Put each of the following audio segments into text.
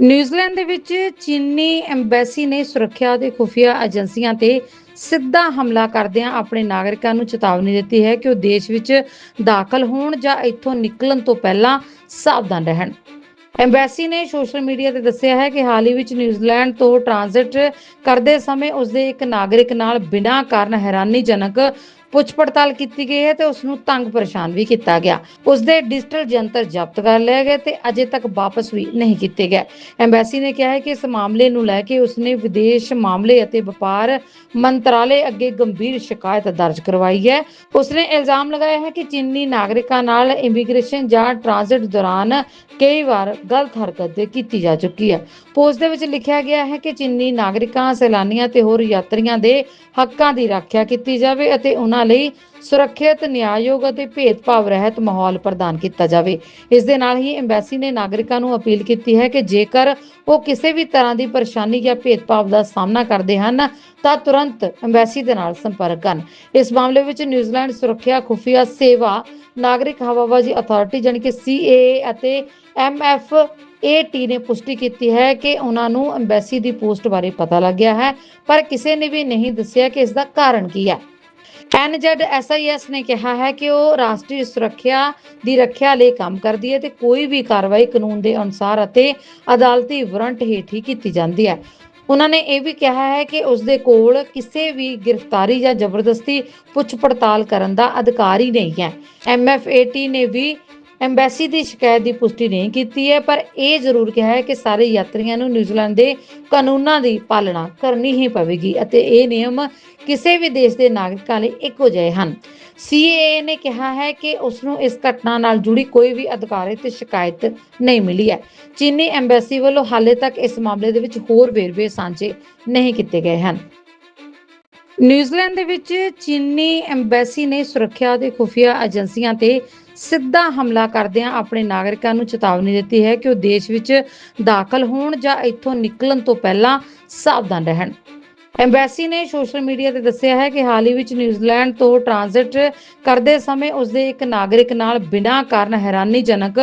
New Zealand ਦੇ ਵਿੱਚ ਚੀਨੀ ਐਮਬੈਸੀ ਨੇ ਸੁਰੱਖਿਆ ਦੇ ਖੁਫੀਆ ਏਜੰਸੀਆਂ ਤੇ ਸਿੱਧਾ ਹਮਲਾ ਕਰਦਿਆਂ ਆਪਣੇ ਨਾਗਰਿਕਾਂ ਨੂੰ ਚੇਤਾਵਨੀ ਦਿੱਤੀ ਹੈ ਕਿ ਉਹ ਦੇਸ਼ ਵਿੱਚ ਦਾਖਲ ਹੋਣ ਜਾਂ ਇੱਥੋਂ ਨਿਕਲਣ ਤੋਂ ਪਹਿਲਾਂ ਸਾਵਧਾਨ ਰਹਿਣ। ਐਮਬੈਸੀ ਨੇ ਸੋਸ਼ਲ ਮੀਡੀਆ ਤੇ ਦੱਸਿਆ ਹੈ ਕਿ ਹਾਲ ਹੀ ਵਿੱਚ ਨਿਊਜ਼ੀਲੈਂਡ ਤੋਂ ਟ੍ਰਾਂਜ਼ਿਟ ਕਰਦੇ ਸਮੇਂ ਉਸਦੇ ਇੱਕ ਨਾਗਰਿਕ ਨਾਲ ਬਿਨਾਂ ਕਾਰਨ ਹੈਰਾਨੀਜਨਕ ਪੁੱਛ ਪੜਤਾਲ ਕੀਤੀ ਗਈ ਹੈ ਤੇ ਉਸ ਨੂੰ ਤੰਗ ਪਰੇਸ਼ਾਨ ਵੀ ਕੀਤਾ ਗਿਆ। ਉਸ ਦੇ ਡਿਜੀਟਲ ਜੰਤਰ ਜ਼ਬਤ ਕਰ ਲਏ ਗਏ ਤੇ ਅਜੇ ਤੱਕ ਵਾਪਸ ਵੀ ਨਹੀਂ ਕੀਤੇ ਗਏ। ਐਮਬੈਸੀ ਨੇ ਕਿਹਾ ਹੈ ਕਿ ਇਸ ਮਾਮਲੇ ਨੂੰ ਲੈ ਕੇ ਉਸਨੇ ਵਿਦੇਸ਼ ਮਾਮਲੇ ਅਤੇ ਵਪਾਰ ਮੰਤਰਾਲੇ ਅੱਗੇ ਗੰਭੀਰ ਸ਼ਿਕਾਇਤ ਦਰਜ ਕਰਵਾਈ ਹੈ। ਉਸਨੇ ਇਲਜ਼ਾਮ ਲਗਾਇਆ ਹੈ ਕਿ ਚੀਨੀ ਨਾਗਰਿਕਾਂ ਨਾਲ ਇਮੀਗ੍ਰੇਸ਼ਨ ਜਾਂ ਟ੍ਰਾਂਜ਼ਿਟ ਦੌਰਾਨ ਕਈ ਵਾਰ ਗਲਤ ਹਰਕਤ ਕੀਤੀ ਜਾ ਚੁੱਕੀ ਹੈ। ਪੋਸਟ ਦੇ ਵਿੱਚ ਲਿਖਿਆ ਗਿਆ ਹੈ ਕਿ ਚੀਨੀ ਨਾਗਰਿਕਾਂ, ਸੈਲਾਨੀਆਂ ਤੇ ਹੋਰ ਯਾਤਰੀਆਂ ਦੇ ਹੱਕਾਂ ਦੀ ਰੱਖਿਆ ਕੀਤੀ ਜਾਵੇ ਅਤੇ ਉਹਨਾਂ ਲਈ ਸੁਰੱਖਿਅਤ, ਨਿਆਂਯੋਗ ਅਤੇ ਭੇਦਭਾਵ ਰਹਿਤ ਮਾਹੌਲ ਪ੍ਰਦਾਨ ਕੀਤਾ ਜਾਵੇ। ਇਸ ਦੇ ਨਾਲ ਹੀ ਐਮਬੈਸੀ ਨੇ ਨਾਗਰਿਕਾਂ ਨੂੰ ਅਪੀਲ ਕੀਤੀ ਹੈ ਕਿ ਜੇਕਰ ਉਹ ਕਿਸੇ ਵੀ ਤਰ੍ਹਾਂ ਦੀ ਪਰੇਸ਼ਾਨੀ ਜਾਂ ਭੇਦਭਾਵ ਦਾ ਸਾਹਮਣਾ ਕਰਦੇ ਹਨ, ਤਾਂ ਤੁਰੰਤ ਐਮਬੈਸੀ ਦੇ ਨਾਲ ਸੰਪਰਕ ਕਰਨ। ਇਸ ਮਾਮਲੇ ਵਿੱਚ ਨਿਊਜ਼ੀਲੈਂਡ ਸੁਰੱਖਿਆ ਖੁਫੀਆ ਸੇਵਾ, ਨਾਗਰਿਕ ਹਵਾਬਾਜ਼ੀ ਅਥਾਰਟੀ ਜਾਣੀ ਕਿ CAA ਅਤੇ MFAT ਨੇ ਪੁਸ਼ਟੀ ਕੀਤੀ ਹੈ ਕਿ ਉਹਨਾਂ ਨੂੰ ਐਮਬੈਸੀ ਦੀ ਪੋਸਟ ਬਾਰੇ ਪਤਾ ਲੱਗਿਆ ਹੈ, ਪਰ ਕਿਸੇ ਨੇ ਵੀ ਨਹੀਂ ਦੱਸਿਆ ਕਿ ਇਸ ਦਾ ਕਾਰਨ ਕੀ ਹੈ। NZSIS ਨੇ ਕਿਹਾ ਹੈ ਕਿ ਉਹ ਰਾਸ਼ਟਰੀ ਸੁਰੱਖਿਆ ਦੀ ਰੱਖਿਆ ਲਈ ਕੰਮ ਕਰਦੀ ਹੈ ਤੇ ਕੋਈ ਵੀ ਕਾਰਵਾਈ ਕਾਨੂੰਨ ਦੇ ਅਨੁਸਾਰ ਅਤੇ ਅਦਾਲਤੀ ਵਾਰੰਟ ਹੇਠ ਹੀ ਕੀਤੀ ਜਾਂਦੀ ਹੈ। ਉਹਨਾਂ ਨੇ ਇਹ ਵੀ ਕਿਹਾ ਹੈ ਕਿ ਉਸ ਦੇ ਕੋਲ ਕਿਸੇ ਵੀ ਗ੍ਰਿਫਤਾਰੀ ਜਾਂ ਜ਼ਬਰਦਸਤੀ ਪੁੱਛ ਪੜਤਾਲ ਕਰਨ ਦਾ ਅਧਿਕਾਰ ਹੀ। ਨਹੀਂ ਹੈ MFAT ਨੇ ਵੀ ਐਮਬੈਸੀ ਦੀ ਸ਼ਿਕਾਇਤ ਦੀ ਪੁਸ਼ਟੀ ਨਹੀਂ ਕੀਤੀ ਹੈ, ਪਰ ਇਹ ਜ਼ਰੂਰ ਕਿਹਾ ਹੈ ਕਿ ਸਾਰੇ ਯਾਤਰੀਆਂ ਨੂੰ ਨਿਊਜ਼ੀਲੈਂਡ ਦੇ ਕਾਨੂੰਨਾਂ ਦੀ ਪਾਲਣਾ ਕਰਨੀ ਹੀ ਪਵੇਗੀ ਅਤੇ ਇਹ ਨਿਯਮ ਕਿਸੇ ਵੀ ਦੇਸ਼ ਦੇ ਨਾਗਰਿਕਾਂ ਲਈ ਇੱਕੋ ਜਿਹੇ ਹਨ। CAA ਨੇ ਕਿਹਾ ਹੈ ਕਿ ਉਸ ਨੂੰ ਇਸ ਘਟਨਾ ਨਾਲ ਜੁੜੀ ਕੋਈ ਵੀ ਅਧਿਕਾਰਿਤ ਸ਼ਿਕਾਇਤ ਨਹੀਂ ਮਿਲੀ ਹੈ। ਚੀਨੀ ਐਮਬੈਸੀ ਵੱਲੋਂ ਹਾਲੇ ਤੱਕ ਇਸ ਮਾਮਲੇ ਦੇ ਵਿੱਚ ਹੋਰ ਵੇਰਵੇ ਸਾਂਝੇ ਨਹੀਂ ਕੀਤੇ ਗਏ ਹਨ। ਨਿਊਜ਼ੀਲੈਂਡ ਦੇ ਵਿੱਚ ਚੀਨੀ ਐਮਬੈਸੀ ਨੇ ਸੁਰੱਖਿਆ ਦੇ ਖੁਫੀਆ ਏਜੰਸੀਆਂ ਤੇ ਸਿੱਧਾ ਹਮਲਾ ਕਰਦਿਆਂ ਆਪਣੇ ਨਾਗਰਿਕਾਂ ਨੂੰ ਚੇਤਾਵਨੀ ਦਿੱਤੀ ਹੈ ਕਿ ਉਹ ਦੇਸ਼ ਵਿੱਚ ਦਾਖਲ ਹੋਣ ਜਾਂ ਇੱਥੋਂ ਨਿਕਲਣ ਤੋਂ ਪਹਿਲਾਂ ਸਾਵਧਾਨ ਰਹਿਣ। ਐਮਬੈਸੀ ਨੇ ਸੋਸ਼ਲ ਮੀਡੀਆ ਤੇ ਦੱਸਿਆ ਹੈ ਕਿ ਹਾਲ ਹੀ ਵਿੱਚ ਨਿਊਜ਼ੀਲੈਂਡ ਤੋਂ ਟ੍ਰਾਂਜ਼ਿਟ ਕਰਦੇ ਸਮੇਂ ਉਸਦੇ ਇੱਕ ਨਾਗਰਿਕ ਨਾਲ ਬਿਨਾਂ ਕਾਰਨ ਹੈਰਾਨੀਜਨਕ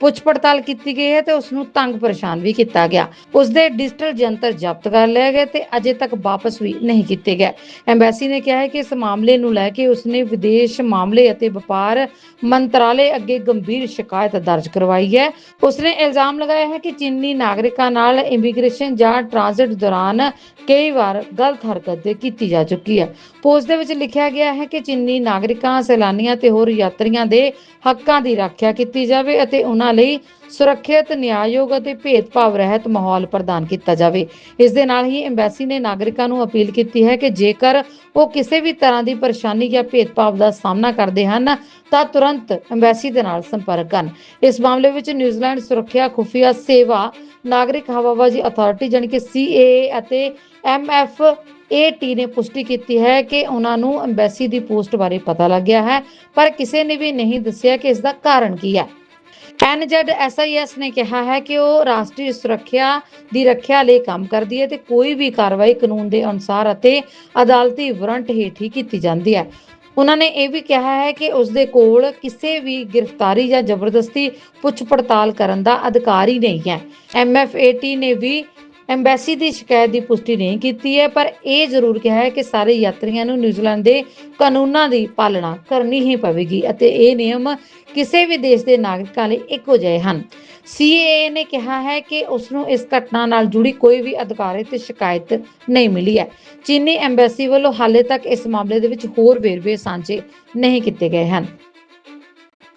ਪੁੱਛ ਪੜਤਾਲ ਕੀਤੀ ਗਈ ਹੈ ਤੇ ਉਸ ਨੂੰ ਤੰਗ ਪਰੇਸ਼ਾਨ ਵੀ ਕੀਤਾ ਗਿਆ। ਉਸ ਦੇ ਡਿਜੀਟਲ ਜੰਤਰ ਜ਼ਬਤ ਕਰ ਲਏ ਗਏ ਤੇ ਅਜੇ ਤੱਕ ਵਾਪਸ ਵੀ ਨਹੀਂ ਕੀਤੇ ਗਏ। ਐਮਬੈਸੀ ਨੇ ਕਿਹਾ ਹੈ ਕਿ ਇਸ ਮਾਮਲੇ ਨੂੰ ਲੈ ਕੇ ਉਸਨੇ ਵਿਦੇਸ਼ ਮਾਮਲੇ ਅਤੇ ਵਪਾਰ ਮੰਤਰਾਲੇ ਅੱਗੇ ਗੰਭੀਰ ਸ਼ਿਕਾਇਤ ਦਰਜ ਕਰਵਾਈ ਹੈ। ਉਸਨੇ ਇਲਜ਼ਾਮ ਲਗਾਇਆ ਹੈ ਕਿ ਚੀਨੀ ਨਾਗਰਿਕਾਂ ਨਾਲ ਇਮੀਗ੍ਰੇਸ਼ਨ ਜਾਂ ਟ੍ਰਾਂਜ਼ਿਟ ਦੌਰਾਨ ਕਈ ਵਾਰ ਗਲਤ ਹਰਕਤ ਕੀਤੀ ਜਾ ਚੁੱਕੀ ਹੈ। ਪੋਸਟ ਦੇ ਵਿੱਚ ਲਿਖਿਆ ਗਿਆ ਹੈ ਕਿ ਚੀਨੀ ਨਾਗਰਿਕਾਂ, ਸੈਲਾਨੀਆਂ ਤੇ ਹੋਰ ਯਾਤਰੀਆਂ ਦੇ ਹੱਕਾਂ ਦੀ ਰੱਖਿਆ ਕੀਤੀ ਜਾਵੇ ਅਤੇ ਉਹਨਾਂ ਲਈ ਸੁਰੱਖਿਅਤ, ਨਿਆਂਯੋਗ ਅਤੇ ਭੇਦਭਾਵ ਰਹਿਤ ਮਾਹੌਲ ਪ੍ਰਦਾਨ ਕੀਤਾ ਜਾਵੇ। ਇਸ ਦੇ ਨਾਲ ਹੀ ਐਮਬੈਸੀ ਨੇ ਨਾਗਰਿਕਾਂ ਨੂੰ ਅਪੀਲ ਕੀਤੀ ਹੈ ਕਿ ਜੇਕਰ ਉਹ ਕਿਸੇ ਵੀ ਤਰ੍ਹਾਂ ਦੀ ਪਰੇਸ਼ਾਨੀ ਜਾਂ ਭੇਦਭਾਵ ਦਾ ਸਾਹਮਣਾ ਕਰਦੇ ਹਨ, ਤਾਂ ਤੁਰੰਤ ਐਮਬੈਸੀ ਦੇ ਨਾਲ ਸੰਪਰਕ ਕਰਨ। ਇਸ ਮਾਮਲੇ ਵਿੱਚ ਨਿਊਜ਼ੀਲੈਂਡ ਸੁਰੱਖਿਆ ਖੁਫੀਆ ਸੇਵਾ, ਨਾਗਰਿਕ ਹਵਾਬਾਜ਼ੀ ਅਥਾਰਟੀ ਜਾਣੀ ਕਿ CAA ਅਤੇ MFAT ਨੇ ਪੁਸ਼ਟੀ ਕੀਤੀ ਹੈ ਕਿ ਉਹਨਾਂ ਨੂੰ ਐਮਬੈਸੀ ਦੀ ਪੋਸਟ ਬਾਰੇ ਪਤਾ ਲੱਗਿਆ ਹੈ, ਪਰ ਕਿਸੇ ਨੇ ਵੀ ਨਹੀਂ ਦੱਸਿਆ ਕਿ ਇਸ ਦਾ ਕਾਰਨ ਕੀ ਹੈ। NZSIS ਨੇ ਕਿਹਾ ਹੈ ਕਿ ਉਹ ਰਾਸ਼ਟਰੀ ਸੁਰੱਖਿਆ ਦੀ ਰੱਖਿਆ ਲਈ ਕੰਮ ਕਰਦੀ ਹੈ ਤੇ ਕੋਈ ਵੀ ਕਾਰਵਾਈ ਕਾਨੂੰਨ ਦੇ ਅਨੁਸਾਰ ਅਤੇ ਅਦਾਲਤੀ ਵਾਰੰਟ ਹੇਠ ਹੀ ਕੀਤੀ ਜਾਂਦੀ ਹੈ। ਉਹਨਾਂ ਨੇ ਇਹ ਵੀ ਕਿਹਾ ਹੈ ਕਿ ਉਸ ਦੇ ਕੋਲ ਕਿਸੇ ਵੀ ਗ੍ਰਿਫਤਾਰੀ ਜਾਂ ਜ਼ਬਰਦਸਤੀ ਪੁੱਛ ਪੜਤਾਲ ਕਰਨ ਦਾ ਅਧਿਕਾਰ ਹੀ। ਨਹੀਂ ਹੈ MFAT ਨੇ ਵੀ ਐਮਬੈਸੀ ਦੀ ਸ਼ਿਕਾਇਤ ਦੀ ਪੁਸ਼ਟੀ ਨਹੀਂ ਕੀਤੀ ਹੈ, ਪਰ ਇਹ ਜ਼ਰੂਰ ਕਿਹਾ ਹੈ ਕਿ ਸਾਰੇ ਯਾਤਰੀਆਂ ਨੂੰ ਨਿਊਜ਼ੀਲੈਂਡ ਦੇ ਕਾਨੂੰਨਾਂ ਦੀ ਪਾਲਣਾ ਕਰਨੀ ਹੀ ਪਵੇਗੀ ਅਤੇ ਇਹ ਨਿਯਮ ਕਿਸੇ ਵੀ ਦੇਸ਼ ਦੇ ਨਾਗਰਿਕਾਂ ਲਈ ਇੱਕੋ ਜਿਹੇ ਹਨ। CAA ਨੇ ਕਿਹਾ ਹੈ ਕਿ ਉਸ ਨੂੰ ਇਸ ਘਟਨਾ ਨਾਲ ਜੁੜੀ ਕੋਈ ਵੀ ਅਧਿਕਾਰਿਤ ਸ਼ਿਕਾਇਤ ਨਹੀਂ ਮਿਲੀ ਹੈ। ਚੀਨੀ ਐਮਬੈਸੀ ਵੱਲੋਂ ਹਾਲੇ ਤੱਕ ਇਸ ਮਾਮਲੇ ਦੇ ਵਿੱਚ ਹੋਰ ਵੇਰਵੇ ਸਾਂਝੇ ਨਹੀਂ ਕੀਤੇ ਗਏ ਹਨ।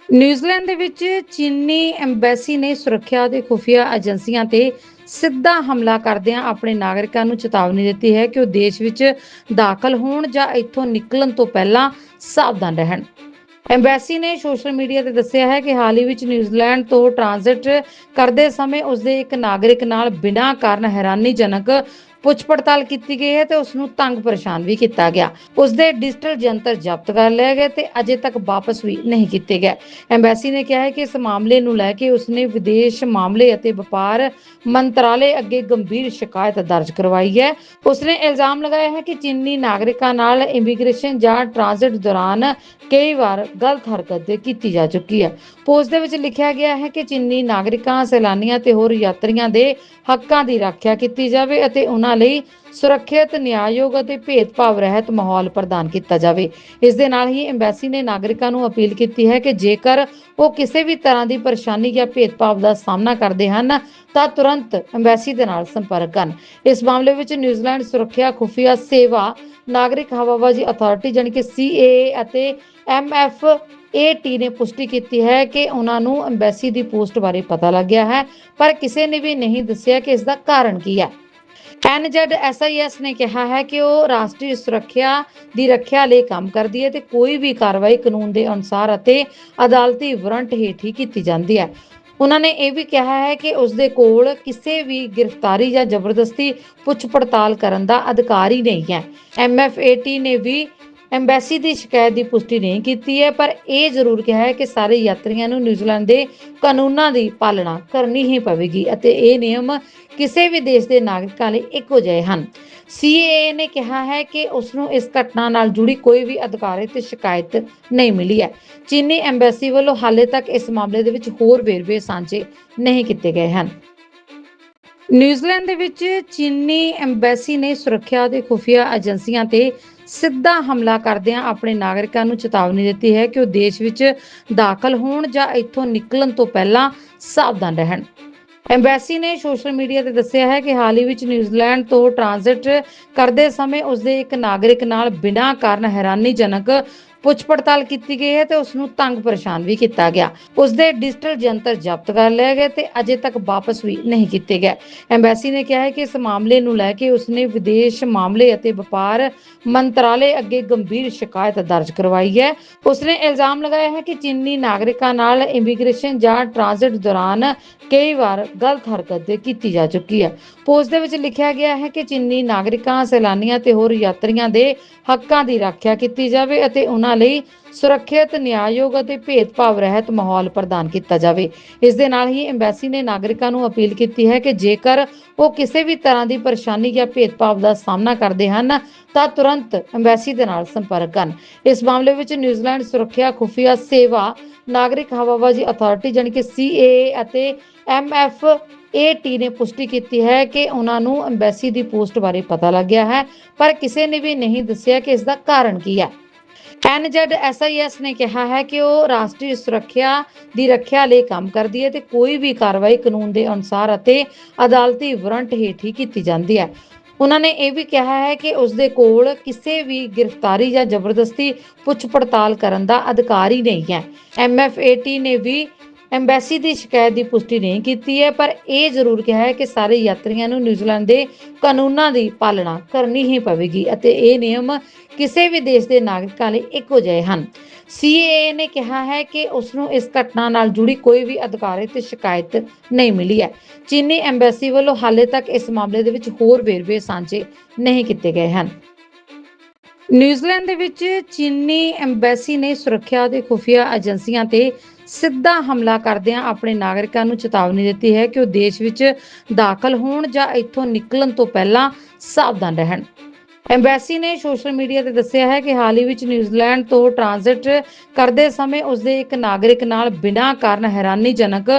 ਨਿਊਜ਼ੀਲੈਂਡ ਦੇ ਵਿੱਚ ਚੀਨੀ ਐਮਬੈਸੀ ਨੇ ਸੁਰੱਖਿਆ ਦੇ ਖੁਫੀਆ ਏਜੰਸੀਆਂ ਤੇ ਸਿੱਧਾ ਹਮਲਾ ਕਰਦਿਆਂ ਆਪਣੇ ਨਾਗਰਿਕਾਂ ਨੂੰ ਚੇਤਾਵਨੀ ਦਿੱਤੀ ਹੈ ਕਿ ਉਹ ਦੇਸ਼ ਵਿੱਚ ਦਾਖਲ ਹੋਣ ਜਾਂ ਇੱਥੋਂ ਨਿਕਲਣ ਤੋਂ ਪਹਿਲਾਂ ਸਾਵਧਾਨ ਰਹਿਣ। ਐਮਬੈਸੀ ਨੇ ਸੋਸ਼ਲ ਮੀਡੀਆ ਤੇ ਦੱਸਿਆ ਹੈ ਕਿ ਹਾਲ ਹੀ ਵਿੱਚ ਨਿਊਜ਼ੀਲੈਂਡ ਤੋਂ ਟ੍ਰਾਂਜ਼ਿਟ ਕਰਦੇ ਸਮੇਂ ਉਸਦੇ ਇੱਕ ਨਾਗਰਿਕ ਨਾਲ ਬਿਨਾਂ ਕਾਰਨ ਹੈਰਾਨੀਜਨਕ ਪੁੱਛ ਪੜਤਾਲ ਕੀਤੀ ਗਈ ਹੈ ਤੇ ਉਸ ਨੂੰ ਤੰਗ ਪਰੇਸ਼ਾਨ ਵੀ ਕੀਤਾ ਗਿਆ। ਉਸ ਦੇ ਡਿਜੀਟਲ ਜੰਤਰ ਜ਼ਬਤ ਕਰ ਲਏ ਗਏ ਤੇ ਅਜੇ ਤੱਕ ਵਾਪਸ ਵੀ ਨਹੀਂ ਕੀਤੇ ਗਏ। ਐਮਬੈਸੀ ਨੇ ਕਿਹਾ ਹੈ ਕਿ ਇਸ ਮਾਮਲੇ ਨੂੰ ਲੈ ਕੇ ਉਸਨੇ ਵਿਦੇਸ਼ ਮਾਮਲੇ ਅਤੇ ਵਪਾਰ ਮੰਤਰਾਲੇ ਅੱਗੇ ਗੰਭੀਰ ਸ਼ਿਕਾਇਤ ਦਰਜ ਕਰਵਾਈ ਹੈ। ਉਸਨੇ ਇਲਜ਼ਾਮ ਲਗਾਇਆ ਹੈ ਕਿ ਚੀਨੀ ਨਾਗਰਿਕਾਂ ਨਾਲ ਇਮੀਗ੍ਰੇਸ਼ਨ ਜਾਂ ਟ੍ਰਾਂਜ਼ਿਟ ਦੌਰਾਨ ਕਈ ਵਾਰ ਗਲਤ ਹਰਕਤ ਕੀਤੀ ਜਾ ਚੁੱਕੀ ਹੈ। ਪੋਸਟ ਦੇ ਵਿੱਚ ਲਿਖਿਆ ਗਿਆ ਹੈ ਕਿ ਚੀਨੀ ਨਾਗਰਿਕਾਂ, ਸੈਲਾਨੀਆਂ ਤੇ ਹੋਰ ਯਾਤਰੀਆਂ ਦੇ ਹੱਕਾਂ ਦੀ ਰੱਖਿਆ ਕੀਤੀ ਜਾਵੇ ਅਤੇ ਉਹਨਾਂ ਲਈ ਸੁਰੱਖਿਅਤ, ਨਿਆਂਯੋਗ ਅਤੇ ਭੇਦਭਾਵ ਰਹਿਤ ਮਾਹੌਲ ਪ੍ਰਦਾਨ ਕੀਤਾ ਜਾਵੇ। ਇਸ ਦੇ ਨਾਲ ਹੀ ਐਮਬੈਸੀ ਨੇ ਨਾਗਰਿਕਾਂ ਨੂੰ ਅਪੀਲ ਕੀਤੀ ਹੈ ਕਿ ਜੇਕਰ ਉਹ ਕਿਸੇ ਵੀ ਤਰ੍ਹਾਂ ਦੀ ਪਰੇਸ਼ਾਨੀ ਜਾਂ ਭੇਦਭਾਵ ਦਾ ਸਾਹਮਣਾ ਕਰਦੇ ਹਨ, ਤਾਂ ਤੁਰੰਤ ਐਮਬੈਸੀ ਦੇ ਨਾਲ ਸੰਪਰਕ ਕਰਨ। ਇਸ ਮਾਮਲੇ ਵਿੱਚ ਨਿਊਜ਼ੀਲੈਂਡ ਸੁਰੱਖਿਆ ਖੁਫੀਆ ਸੇਵਾ, ਨਾਗਰਿਕ ਹਵਾਬਾਜ਼ੀ ਅਥਾਰਟੀ ਜਾਣੀ ਕਿ CAA ਅਤੇ MF ਏਟੀ ਨੇ ਪੁਸ਼ਟੀ ਕੀਤੀ ਹੈ ਕਿ ਉਹਨਾਂ ਨੂੰ ਐਮਬੈਸੀ ਦੀ ਪੋਸਟ ਬਾਰੇ ਪਤਾ ਲੱਗਿਆ ਹੈ, ਪਰ ਕਿਸੇ ਨੇ ਵੀ ਨਹੀਂ ਦੱਸਿਆ ਕਿ ਇਸ ਦਾ ਕਾਰਨ ਕੀ ਹੈ। NZSIS ਨੇ ਕਿਹਾ ਹੈ ਕਿ ਉਹ ਰਾਸ਼ਟਰੀ ਸੁਰੱਖਿਆ ਦੀ ਰੱਖਿਆ ਲਈ ਕੰਮ ਕਰਦੀ ਹੈ ਤੇ ਕੋਈ ਵੀ ਕਾਰਵਾਈ ਕਾਨੂੰਨ ਦੇ ਅਨੁਸਾਰ ਅਤੇ ਅਦਾਲਤੀ ਵਾਰੰਟ ਹੇਠ ਹੀ ਕੀਤੀ ਜਾਂਦੀ ਹੈ। ਉਹਨਾਂ ਨੇ ਇਹ ਵੀ ਕਿਹਾ ਹੈ ਕਿ ਉਸ ਦੇ ਕੋਲ ਕਿਸੇ ਵੀ ਗ੍ਰਿਫਤਾਰੀ ਜਾਂ ਜ਼ਬਰਦਸਤੀ ਪੁੱਛ ਪੜਤਾਲ ਕਰਨ ਦਾ ਅਧਿਕਾਰ ਹੀ। ਨਹੀਂ ਹੈ MFAT ਨੇ ਵੀ ਐਮਬੈਸੀ ਦੀ ਸ਼ਿਕਾਇਤ ਦੀ ਪੁਸ਼ਟੀ ਨਹੀਂ ਕੀਤੀ ਹੈ, ਪਰ ਇਹ ਜ਼ਰੂਰ ਕਿਹਾ ਹੈ ਕਿ ਸਾਰੇ ਯਾਤਰੀਆਂ ਨੂੰ ਨਿਊਜ਼ੀਲੈਂਡ ਦੇ ਕਾਨੂੰਨਾਂ ਦੀ ਪਾਲਣਾ ਕਰਨੀ ਹੀ ਪਵੇਗੀ ਅਤੇ ਇਹ ਨਿਯਮ ਕਿਸੇ ਵੀ ਦੇਸ਼ ਦੇ ਨਾਗਰਿਕਾਂ ਲਈ ਇੱਕੋ ਜਿਹੇ ਹਨ। CAA ਨੇ ਕਿਹਾ ਹੈ ਕਿ ਉਸ ਨੂੰ ਇਸ ਘਟਨਾ ਨਾਲ ਜੁੜੀ ਕੋਈ ਵੀ ਅਧਿਕਾਰਿਤ ਸ਼ਿਕਾਇਤ ਨਹੀਂ ਮਿਲੀ ਹੈ। ਚੀਨੀ ਐਮਬੈਸੀ ਵੱਲੋਂ ਹਾਲੇ ਤੱਕ ਇਸ ਮਾਮਲੇ ਦੇ ਵਿੱਚ ਹੋਰ ਵੇਰਵੇ ਸਾਂਝੇ ਨਹੀਂ ਕੀਤੇ ਗਏ ਹਨ। ਨਿਊਜ਼ੀਲੈਂਡ ਦੇ ਵਿੱਚ ਚੀਨੀ ਐਮਬੈਸੀ ਨੇ ਸੁਰੱਖਿਆ ਦੇ ਖੁਫੀਆ ਏਜੰਸੀਆਂ ਤੇ ਸਿੱਧਾ ਹਮਲਾ ਕਰਦਿਆਂ ਆਪਣੇ ਨਾਗਰਿਕਾਂ ਨੂੰ ਚੇਤਾਵਨੀ ਦਿੱਤੀ ਹੈ ਕਿ ਉਹ ਦੇਸ਼ ਵਿੱਚ ਦਾਖਲ ਹੋਣ ਜਾਂ ਇੱਥੋਂ ਨਿਕਲਣ ਤੋਂ ਪਹਿਲਾਂ ਸਾਵਧਾਨ ਰਹਿਣ। ਐਮਬੈਸੀ ਨੇ ਸੋਸ਼ਲ ਮੀਡੀਆ ਤੇ ਦੱਸਿਆ ਹੈ ਕਿ ਹਾਲ ਹੀ ਵਿੱਚ ਨਿਊਜ਼ੀਲੈਂਡ ਤੋਂ ਟ੍ਰਾਂਜ਼ਿਟ ਕਰਦੇ ਸਮੇਂ ਉਸਦੇ ਇੱਕ ਨਾਗਰਿਕ ਨਾਲ ਬਿਨਾਂ ਕਾਰਨ ਹੈਰਾਨੀਜਨਕ ਪੁੱਛ ਪੜਤਾਲ ਕੀਤੀ ਗਈ ਹੈ ਤੇ ਉਸ ਨੂੰ ਤੰਗ ਪਰੇਸ਼ਾਨ ਵੀ ਕੀਤਾ ਗਿਆ। ਉਸ ਦੇ ਡਿਜੀਟਲ ਜੰਤਰ ਜ਼ਬਤ ਕਰ ਲਏ ਗਏ ਤੇ ਅਜੇ ਤੱਕ ਵਾਪਸ ਵੀ ਨਹੀਂ ਕੀਤੇ ਗਏ। ਐਮਬੈਸੀ ਨੇ ਕਿਹਾ ਹੈ ਕਿ ਇਸ ਮਾਮਲੇ ਨੂੰ ਲੈ ਕੇ ਉਸਨੇ ਵਿਦੇਸ਼ ਮਾਮਲੇ ਅਤੇ ਵਪਾਰ ਮੰਤਰਾਲੇ ਅੱਗੇ ਗੰਭੀਰ ਸ਼ਿਕਾਇਤ ਦਰਜ ਕਰਵਾਈ ਹੈ। ਉਸਨੇ ਇਲਜ਼ਾਮ ਲਗਾਇਆ ਹੈ ਕਿ ਚੀਨੀ ਨਾਗਰਿਕਾਂ ਨਾਲ ਇਮੀਗ੍ਰੇਸ਼ਨ ਜਾਂ ਟ੍ਰਾਂਜ਼ਿਟ ਦੌਰਾਨ ਕਈ ਵਾਰ ਗਲਤ ਹਰਕਤ ਕੀਤੀ ਜਾ ਚੁੱਕੀ ਹੈ। ਪੋਸਟ ਦੇ ਵਿੱਚ ਲਿਖਿਆ ਗਿਆ ਹੈ ਕਿ ਚੀਨੀ ਨਾਗਰਿਕਾਂ, ਸੈਲਾਨੀਆਂ ਤੇ ਹੋਰ ਯਾਤਰੀਆਂ ਦੇ ਹੱਕਾਂ ਦੀ ਰੱਖਿਆ ਕੀਤੀ ਜਾਵੇ ਅਤੇ ਉਹਨਾਂ ਲਈ ਸੁਰੱਖਿਅਤ, ਨਿਆਂਯੋਗ ਅਤੇ ਭੇਦਭਾਵ ਰਹਿਤ ਮਾਹੌਲ ਪ੍ਰਦਾਨ ਕੀਤਾ ਜਾਵੇ। ਇਸ ਦੇ ਨਾਲ ਹੀ ਐਮਬੈਸੀ ਨੇ ਨਾਗਰਿਕਾਂ ਨੂੰ ਅਪੀਲ ਕੀਤੀ ਹੈ ਕਿ ਜੇਕਰ ਉਹ ਕਿਸੇ ਵੀ ਤਰ੍ਹਾਂ ਦੀ ਪਰੇਸ਼ਾਨੀ ਜਾਂ ਭੇਦਭਾਵ ਦਾ ਸਾਹਮਣਾ ਕਰਦੇ ਹਨ, ਤਾਂ ਤੁਰੰਤ ਐਮਬੈਸੀ ਦੇ ਨਾਲ ਸੰਪਰਕ ਕਰਨ। ਇਸ ਮਾਮਲੇ ਵਿੱਚ ਨਿਊਜ਼ੀਲੈਂਡ ਸੁਰੱਖਿਆ ਖੁਫੀਆ ਸੇਵਾ, ਨਾਗਰਿਕ ਹਵਾਬਾਜ਼ੀ ਅਥਾਰਟੀ ਜਾਣੀ ਕਿ CAA ਅਤੇ MF ਏਟੀ ਨੇ ਪੁਸ਼ਟੀ ਕੀਤੀ ਹੈ ਕਿ ਉਹਨਾਂ ਨੂੰ ਐਮਬੈਸੀ ਦੀ ਪੋਸਟ ਬਾਰੇ ਪਤਾ ਲੱਗਿਆ ਹੈ, ਪਰ ਕਿਸੇ ਨੇ ਵੀ ਨਹੀਂ ਦੱਸਿਆ ਕਿ ਇਸ ਦਾ ਕਾਰਨ ਕੀ ਹੈ। NZSIS ਨੇ ਕਿਹਾ ਹੈ ਕਿ ਉਹ ਰਾਸ਼ਟਰੀ ਸੁਰੱਖਿਆ ਦੀ ਰੱਖਿਆ ਲਈ ਕੰਮ ਕਰਦੀ ਹੈ ਤੇ ਕੋਈ ਵੀ ਕਾਰਵਾਈ ਕਾਨੂੰਨ ਦੇ ਅਨੁਸਾਰ ਅਤੇ ਅਦਾਲਤੀ ਵਾਰੰਟ ਹੇਠ ਹੀ ਕੀਤੀ ਜਾਂਦੀ ਹੈ। ਉਹਨਾਂ ਨੇ ਇਹ ਵੀ ਕਿਹਾ ਹੈ ਕਿ ਉਸ ਦੇ ਕੋਲ ਕਿਸੇ ਵੀ ਗ੍ਰਿਫਤਾਰੀ ਜਾਂ ਜ਼ਬਰਦਸਤੀ ਪੁੱਛ ਪੜਤਾਲ ਕਰਨ ਦਾ ਅਧਿਕਾਰ ਹੀ। ਨਹੀਂ ਹੈ MFAT ਨੇ ਵੀ ਐਮਬੈਸੀ ਦੀ ਸ਼ਿਕਾਇਤ ਦੀ ਪੁਸ਼ਟੀ ਨਹੀਂ ਕੀਤੀ ਹੈ, ਪਰ ਇਹ ਜ਼ਰੂਰ ਕਿਹਾ ਹੈ ਕਿ ਸਾਰੇ ਯਾਤਰੀਆਂ ਨੂੰ ਨਿਊਜ਼ੀਲੈਂਡ ਦੇ ਕਾਨੂੰਨਾਂ ਦੀ ਪਾਲਣਾ ਕਰਨੀ ਹੀ ਪਵੇਗੀ ਅਤੇ ਇਹ ਨਿਯਮ ਕਿਸੇ ਵੀ ਦੇਸ਼ ਦੇ ਨਾਗਰਿਕਾਂ ਲਈ ਇੱਕੋ ਜਿਹੇ ਹਨ। CAA ਨੇ ਕਿਹਾ ਹੈ ਕਿ ਉਸ ਨੂੰ ਇਸ ਘਟਨਾ ਨਾਲ ਜੁੜੀ ਕੋਈ ਵੀ ਅਧਿਕਾਰਿਤ ਸ਼ਿਕਾਇਤ ਨਹੀਂ ਮਿਲੀ ਹੈ। ਚੀਨੀ ਐਮਬੈਸੀ ਵੱਲੋਂ ਹਾਲੇ ਤੱਕ ਇਸ ਮਾਮਲੇ ਦੇ ਵਿੱਚ ਹੋਰ ਵੇਰਵੇ ਸਾਂਝੇ ਨਹੀਂ ਕੀਤੇ ਗਏ ਹਨ। ਨਿਊਜ਼ੀਲੈਂਡ ਦੇ ਵਿੱਚ ਚੀਨੀ ਐਮਬੈਸੀ ਨੇ ਸੁਰੱਖਿਆ ਦੇ ਖੁਫੀਆ ਏਜੰਸੀਆਂ ਤੇ ਸਿੱਧਾ ਹਮਲਾ ਕਰਦਿਆਂ ਆਪਣੇ ਨਾਗਰਿਕਾਂ ਨੂੰ ਚੇਤਾਵਨੀ ਦਿੱਤੀ ਹੈ ਕਿ ਉਹ ਦੇਸ਼ ਵਿੱਚ ਦਾਖਲ ਹੋਣ ਜਾਂ ਇੱਥੋਂ ਨਿਕਲਣ ਤੋਂ ਪਹਿਲਾਂ ਸਾਵਧਾਨ ਰਹਿਣ। ਐਮਬੈਸੀ ਨੇ ਸੋਸ਼ਲ ਮੀਡੀਆ ਤੇ ਦੱਸਿਆ ਹੈ ਕਿ ਹਾਲ ਹੀ ਵਿੱਚ ਨਿਊਜ਼ੀਲੈਂਡ ਤੋਂ ਟ੍ਰਾਂਜ਼ਿਟ ਕਰਦੇ ਸਮੇਂ ਉਸਦੇ ਇੱਕ ਨਾਗਰਿਕ ਨਾਲ ਬਿਨਾਂ ਕਾਰਨ ਹੈਰਾਨੀਜਨਕ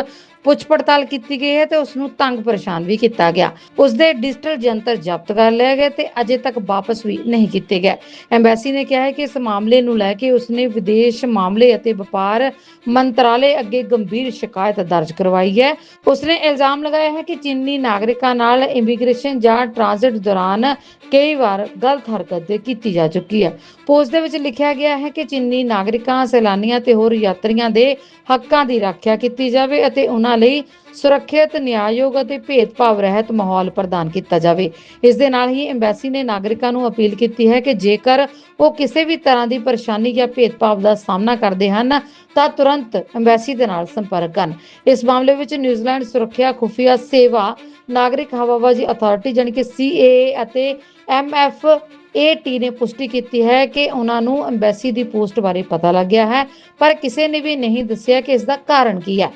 ਪੁੱਛ ਪੜਤਾਲ ਕੀਤੀ ਗਈ ਹੈ ਤੇ ਉਸ ਨੂੰ ਤੰਗ ਪਰੇਸ਼ਾਨ ਵੀ ਕੀਤਾ ਗਿਆ। ਉਸ ਦੇ ਡਿਜੀਟਲ ਜੰਤਰ ਜ਼ਬਤ ਕਰ ਲਏ ਗਏ ਤੇ ਅਜੇ ਤੱਕ ਵਾਪਸ ਵੀ ਨਹੀਂ ਕੀਤੇ ਗਏ। ਐਮਬੈਸੀ ਨੇ ਕਿਹਾ ਹੈ ਕਿ ਇਸ ਮਾਮਲੇ ਨੂੰ ਲੈ ਕੇ ਉਸਨੇ ਵਿਦੇਸ਼ ਮਾਮਲੇ ਅਤੇ ਵਪਾਰ ਮੰਤਰਾਲੇ ਅੱਗੇ ਗੰਭੀਰ ਸ਼ਿਕਾਇਤ ਦਰਜ ਕਰਵਾਈ ਹੈ। ਉਸਨੇ ਇਲਜ਼ਾਮ ਲਗਾਇਆ ਹੈ ਕਿ ਚੀਨੀ ਨਾਗਰਿਕਾਂ ਨਾਲ ਇਮੀਗ੍ਰੇਸ਼ਨ ਜਾਂ ਟ੍ਰਾਂਜ਼ਿਟ ਦੌਰਾਨ ਕਈ ਵਾਰ ਗਲਤ ਹਰਕਤ ਕੀਤੀ ਜਾ ਚੁੱਕੀ ਹੈ। ਪੋਸਟ ਦੇ ਵਿੱਚ ਲਿਖਿਆ ਗਿਆ ਹੈ ਕਿ ਚੀਨੀ ਨਾਗਰਿਕਾਂ, ਸੈਲਾਨੀਆਂ ਤੇ ਹੋਰ ਯਾਤਰੀਆਂ ਦੇ ਹੱਕਾਂ ਦੀ ਰੱਖਿਆ ਕੀਤੀ ਜਾਵੇ ਅਤੇ ਉਹਨਾਂ ਉਹਨਾਂ ਲਈ ਸੁਰੱਖਿਅਤ, ਨਿਆਂਯੋਗ ਅਤੇ ਭੇਦਭਾਵ ਰਹਿਤ ਮਾਹੌਲ ਪ੍ਰਦਾਨ ਕੀਤਾ ਜਾਵੇ। ਇਸ ਦੇ ਨਾਲ ਹੀ ਐਮਬੈਸੀ ਨੇ ਨਾਗਰਿਕਾਂ ਨੂੰ ਅਪੀਲ ਕੀਤੀ ਹੈ ਕਿ ਜੇਕਰ ਉਹ ਕਿਸੇ ਵੀ ਤਰ੍ਹਾਂ ਦੀ ਪਰੇਸ਼ਾਨੀ ਜਾਂ ਭੇਦਭਾਵ ਦਾ ਸਾਹਮਣਾ ਕਰਦੇ ਹਨ, ਤਾਂ ਤੁਰੰਤ ਐਮਬੈਸੀ ਦੇ ਨਾਲ ਸੰਪਰਕ ਕਰਨ। ਇਸ ਮਾਮਲੇ ਵਿੱਚ ਨਿਊਜ਼ੀਲੈਂਡ ਸੁਰੱਖਿਆ ਖੁਫੀਆ ਸੇਵਾ, ਨਾਗਰਿਕ ਹਵਾਬਾਜ਼ੀ ਅਥਾਰਟੀ ਜਾਣੀ ਕਿ CAA ਅਤੇ MFAT ਨੇ ਪੁਸ਼ਟੀ ਕੀਤੀ ਹੈ ਕਿ ਉਹਨਾਂ ਨੂੰ ਐਮਬੈਸੀ ਦੀ ਪੋਸਟ ਬਾਰੇ ਪਤਾ ਲੱਗਿਆ ਹੈ, ਪਰ ਕਿਸੇ ਨੇ ਵੀ ਨਹੀਂ ਦੱਸਿਆ ਕਿ ਇਸ ਦਾ ਕਾਰਨ ਕੀ ਹੈ।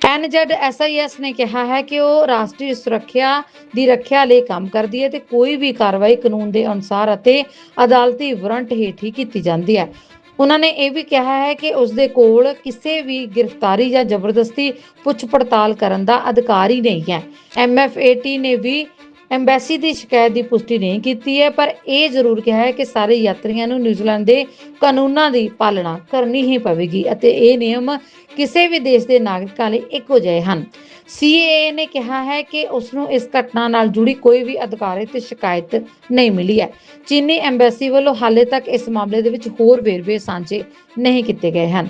NZSIS ਨੇ ਕਿਹਾ ਹੈ ਕਿ ਉਹ ਰਾਸ਼ਟਰੀ ਸੁਰੱਖਿਆ ਦੀ ਰੱਖਿਆ ਲਈ ਕੰਮ ਕਰਦੀ ਹੈ ਤੇ ਕੋਈ ਵੀ ਕਾਰਵਾਈ ਕਾਨੂੰਨ ਦੇ ਅਨੁਸਾਰ ਅਤੇ ਅਦਾਲਤੀ ਵਾਰੰਟ ਹੇਠ ਹੀ ਕੀਤੀ ਜਾਂਦੀ ਹੈ। ਉਹਨਾਂ ਨੇ ਇਹ ਵੀ ਕਿਹਾ ਹੈ ਕਿ ਉਸ ਦੇ ਕੋਲ ਕਿਸੇ ਵੀ ਗ੍ਰਿਫਤਾਰੀ ਜਾਂ ਜ਼ਬਰਦਸਤੀ ਪੁੱਛ ਪੜਤਾਲ ਕਰਨ ਦਾ ਅਧਿਕਾਰ ਹੀ। ਨਹੀਂ ਹੈ MFAT ਨੇ ਵੀ ਐਮਬੈਸੀ ਦੀ ਸ਼ਿਕਾਇਤ ਦੀ ਪੁਸ਼ਟੀ ਨਹੀਂ ਕੀਤੀ ਹੈ, ਪਰ ਇਹ ਜ਼ਰੂਰ ਕਿਹਾ ਹੈ ਕਿ ਸਾਰੇ ਯਾਤਰੀਆਂ ਨੂੰ ਨਿਊਜ਼ੀਲੈਂਡ ਦੇ ਕਾਨੂੰਨਾਂ ਦੀ ਪਾਲਣਾ ਕਰਨੀ ਹੀ ਪਵੇਗੀ ਅਤੇ ਇਹ ਨਿਯਮ ਕਿਸੇ ਵੀ ਦੇਸ਼ ਦੇ ਨਾਗਰਿਕਾਂ ਲਈ ਇੱਕੋ ਜਿਹੇ ਹਨ। CAA ਨੇ ਕਿਹਾ ਹੈ ਕਿ ਉਸ ਨੂੰ ਇਸ ਘਟਨਾ ਨਾਲ ਜੁੜੀ ਕੋਈ ਵੀ ਅਧਿਕਾਰਿਤ ਸ਼ਿਕਾਇਤ ਨਹੀਂ ਮਿਲੀ ਹੈ। ਚੀਨੀ ਐਮਬੈਸੀ ਵੱਲੋਂ ਹਾਲੇ ਤੱਕ ਇਸ ਮਾਮਲੇ ਦੇ ਵਿੱਚ ਹੋਰ ਵੇਰਵੇ ਸਾਂਝੇ ਨਹੀਂ ਕੀਤੇ ਗਏ ਹਨ।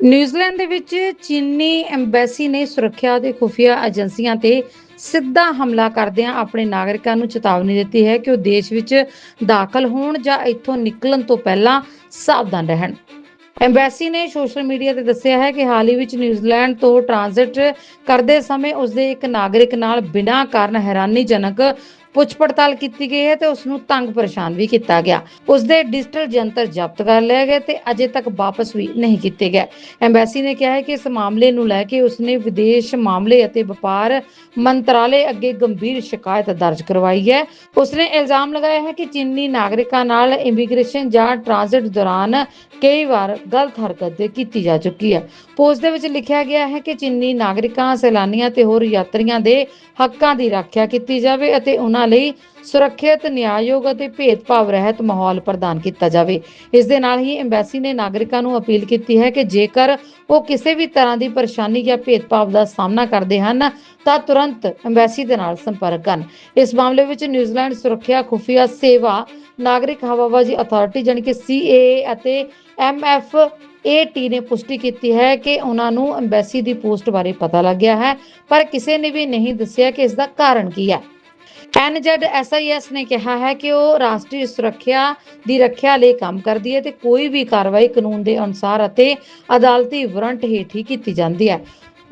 ਨਿਊਜ਼ੀਲੈਂਡ ਦੇ ਵਿੱਚ ਚੀਨੀ ਐਮਬੈਸੀ ਨੇ ਸੁਰੱਖਿਆ ਦੇ ਖੁਫੀਆ ਏਜੰਸੀਆਂ ਤੇ ਸਿੱਧਾ ਹਮਲਾ ਕਰਦਿਆਂ ਆਪਣੇ ਨਾਗਰਿਕਾਂ ਨੂੰ ਚੇਤਾਵਨੀ ਦਿੱਤੀ ਹੈ ਕਿ ਉਹ ਦੇਸ਼ ਵਿੱਚ ਦਾਖਲ ਹੋਣ ਜਾਂ ਇੱਥੋਂ ਨਿਕਲਣ ਤੋਂ ਪਹਿਲਾਂ ਸਾਵਧਾਨ ਰਹਿਣ। ਐਮਬੈਸੀ ਨੇ ਸੋਸ਼ਲ ਮੀਡੀਆ ਤੇ ਦੱਸਿਆ ਹੈ ਕਿ ਹਾਲ ਹੀ ਵਿੱਚ ਨਿਊਜ਼ੀਲੈਂਡ ਤੋਂ ਟ੍ਰਾਂਜ਼ਿਟ ਕਰਦੇ ਸਮੇਂ ਉਸਦੇ ਇੱਕ ਨਾਗਰਿਕ ਨਾਲ ਬਿਨਾਂ ਕਾਰਨ ਹੈਰਾਨੀਜਨਕ ਪੁੱਛ ਪੜਤਾਲ ਕੀਤੀ ਗਈ ਹੈ ਤੇ ਉਸ ਨੂੰ ਤੰਗ ਪਰੇਸ਼ਾਨ ਵੀ ਕੀਤਾ ਗਿਆ। ਉਸ ਦੇ ਡਿਜੀਟਲ ਯੰਤਰ ਜ਼ਬਤ ਕਰ ਲਏ ਗਏ ਤੇ ਅਜੇ ਤੱਕ ਵਾਪਸ ਵੀ ਨਹੀਂ ਕੀਤੇ ਗਏ। ਐਮਬੈਸੀ ਨੇ ਕਿਹਾ ਹੈ ਕਿ ਇਸ ਮਾਮਲੇ ਨੂੰ ਲੈ ਕੇ ਉਸਨੇ ਵਿਦੇਸ਼ ਮਾਮਲੇ ਅਤੇ ਵਪਾਰ ਮੰਤਰਾਲੇ ਅੱਗੇ ਗੰਭੀਰ ਸ਼ਿਕਾਇਤ ਦਰਜ ਕਰਵਾਈ ਹੈ। ਉਸਨੇ ਇਲਜ਼ਾਮ ਲਗਾਇਆ ਹੈ ਕਿ ਚੀਨੀ ਨਾਗਰਿਕਾਂ ਨਾਲ ਇਮੀਗ੍ਰੇਸ਼ਨ ਜਾਂ ਟ੍ਰਾਂਜ਼ਿਟ ਦੌਰਾਨ ਕਈ ਵਾਰ ਗਲਤ ਹਰਕਤ ਕੀਤੀ ਜਾ ਚੁੱਕੀ ਹੈ। ਪੋਸਟ ਦੇ ਵਿੱਚ ਲਿਖਿਆ ਗਿਆ ਹੈ ਕਿ ਚੀਨੀ ਨਾਗਰਿਕਾਂ, ਸੈਲਾਨੀਆਂ ਤੇ ਹੋਰ ਯਾਤਰੀਆਂ ਦੇ ਹੱਕਾਂ ਦੀ ਰੱਖਿਆ ਕੀਤੀ ਜਾਵੇ ਅਤੇ ਉਹਨਾਂ ਲਈ ਸੁਰੱਖਿਅਤ, ਨਿਆਂਯੋਗ ਅਤੇ ਭੇਦਭਾਵ ਰਹਿਤ ਮਾਹੌਲ ਪ੍ਰਦਾਨ ਕੀਤਾ ਜਾਵੇ। ਇਸ ਦੇ ਨਾਲ ਹੀ ਐਮਬੈਸੀ ਨੇ ਨਾਗਰਿਕਾਂ ਨੂੰ ਅਪੀਲ ਕੀਤੀ ਹੈ ਕਿ ਜੇਕਰ ਉਹ ਕਿਸੇ ਵੀ ਤਰ੍ਹਾਂ ਦੀ ਪਰੇਸ਼ਾਨੀ ਜਾਂ ਭੇਦਭਾਵ ਦਾ ਸਾਹਮਣਾ ਕਰਦੇ ਹਨ, ਤਾਂ ਤੁਰੰਤ ਐਮਬੈਸੀ ਦੇ ਨਾਲ ਸੰਪਰਕ ਕਰਨ। ਇਸ ਮਾਮਲੇ ਵਿੱਚ ਨਿਊਜ਼ੀਲੈਂਡ ਸੁਰੱਖਿਆ ਖੁਫੀਆ ਸੇਵਾ, ਨਾਗਰਿਕ ਹਵਾਬਾਜ਼ੀ ਅਥਾਰਟੀ ਜਾਣੀ ਕਿ CAA ਅਤੇ MFAT ਨੇ ਪੁਸ਼ਟੀ ਕੀਤੀ ਹੈ ਕਿ ਉਹਨਾਂ ਨੂੰ ਐਮਬੈਸੀ ਦੀ ਪੋਸਟ ਬਾਰੇ ਪਤਾ ਲੱਗਿਆ ਹੈ, ਪਰ ਕਿਸੇ ਨੇ ਵੀ ਨਹੀਂ ਦੱਸਿਆ ਕਿ ਇਸ ਦਾ ਕਾਰਨ ਕੀ ਹੈ। NZSIS ਨੇ ਕਿਹਾ ਹੈ ਕਿ ਉਹ ਰਾਸ਼ਟਰੀ ਸੁਰੱਖਿਆ ਦੀ ਰੱਖਿਆ ਲਈ ਕੰਮ ਕਰਦੀ ਹੈ ਤੇ ਕੋਈ ਵੀ ਕਾਰਵਾਈ ਕਾਨੂੰਨ ਦੇ ਅਨੁਸਾਰ ਅਤੇ ਅਦਾਲਤੀ ਵਾਰੰਟ ਹੇਠ ਹੀ ਕੀਤੀ ਜਾਂਦੀ ਹੈ।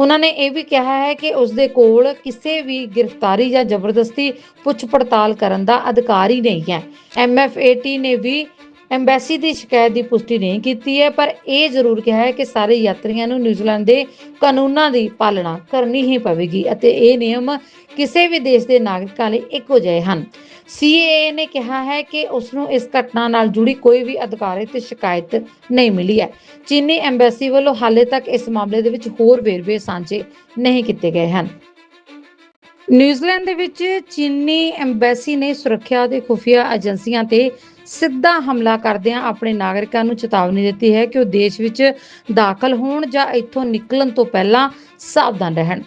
ਉਹਨਾਂ ਨੇ ਇਹ ਵੀ ਕਿਹਾ ਹੈ ਕਿ ਉਸ ਦੇ ਕੋਲ ਕਿਸੇ ਵੀ ਗ੍ਰਿਫਤਾਰੀ ਜਾਂ ਜ਼ਬਰਦਸਤੀ ਪੁੱਛ ਪੜਤਾਲ ਕਰਨ ਦਾ ਅਧਿਕਾਰ ਹੀ। ਨਹੀਂ ਹੈ MFAT ਨੇ ਵੀ ਐਮਬੈਸੀ ਦੀ ਸ਼ਿਕਾਇਤ ਦੀ ਪੁਸ਼ਟੀ ਨਹੀਂ ਕੀਤੀ ਹੈ, ਪਰ ਇਹ ਜ਼ਰੂਰ ਕਿਹਾ ਹੈ ਕਿ ਸਾਰੇ ਯਾਤਰੀਆਂ ਨੂੰ ਨਿਊਜ਼ੀਲੈਂਡ ਦੇ ਕਾਨੂੰਨਾਂ ਦੀ ਪਾਲਣਾ ਕਰਨੀ ਹੀ ਪਵੇਗੀ ਅਤੇ ਇਹ ਨਿਯਮ ਕਿਸੇ ਵੀ ਦੇਸ਼ ਦੇ ਨਾਗਰਿਕਾਂ ਲਈ ਇੱਕੋ ਜਿਹੇ ਹਨ। CAA ਨੇ ਕਿਹਾ ਹੈ ਕਿ ਉਸ ਨੂੰ ਇਸ ਘਟਨਾ ਨਾਲ ਜੁੜੀ ਕੋਈ ਵੀ ਅਧਿਕਾਰਿਤ ਸ਼ਿਕਾਇਤ ਨਹੀਂ ਮਿਲੀ ਹੈ। ਚੀਨੀ ਐਮਬੈਸੀ ਵੱਲੋਂ ਹਾਲੇ ਤੱਕ ਇਸ ਮਾਮਲੇ ਦੇ ਵਿੱਚ ਹੋਰ ਵੇਰਵੇ ਸਾਂਝੇ ਨਹੀਂ ਕੀਤੇ ਗਏ ਹਨ। ਨਿਊਜ਼ੀਲੈਂਡ ਦੇ ਵਿੱਚ ਚੀਨੀ ਐਮਬੈਸੀ ਨੇ ਸੁਰੱਖਿਆ ਦੇ ਖੁਫੀਆ ਏਜੰਸੀਆਂ ਤੇ ਸਿੱਧਾ ਹਮਲਾ ਕਰਦਿਆਂ ਆਪਣੇ ਨਾਗਰਿਕਾਂ ਨੂੰ ਚੇਤਾਵਨੀ ਦਿੱਤੀ ਹੈ ਕਿ ਉਹ ਦੇਸ਼ ਵਿੱਚ ਦਾਖਲ ਹੋਣ ਜਾਂ ਇੱਥੋਂ ਨਿਕਲਣ ਤੋਂ ਪਹਿਲਾਂ ਸਾਵਧਾਨ ਰਹਿਣ।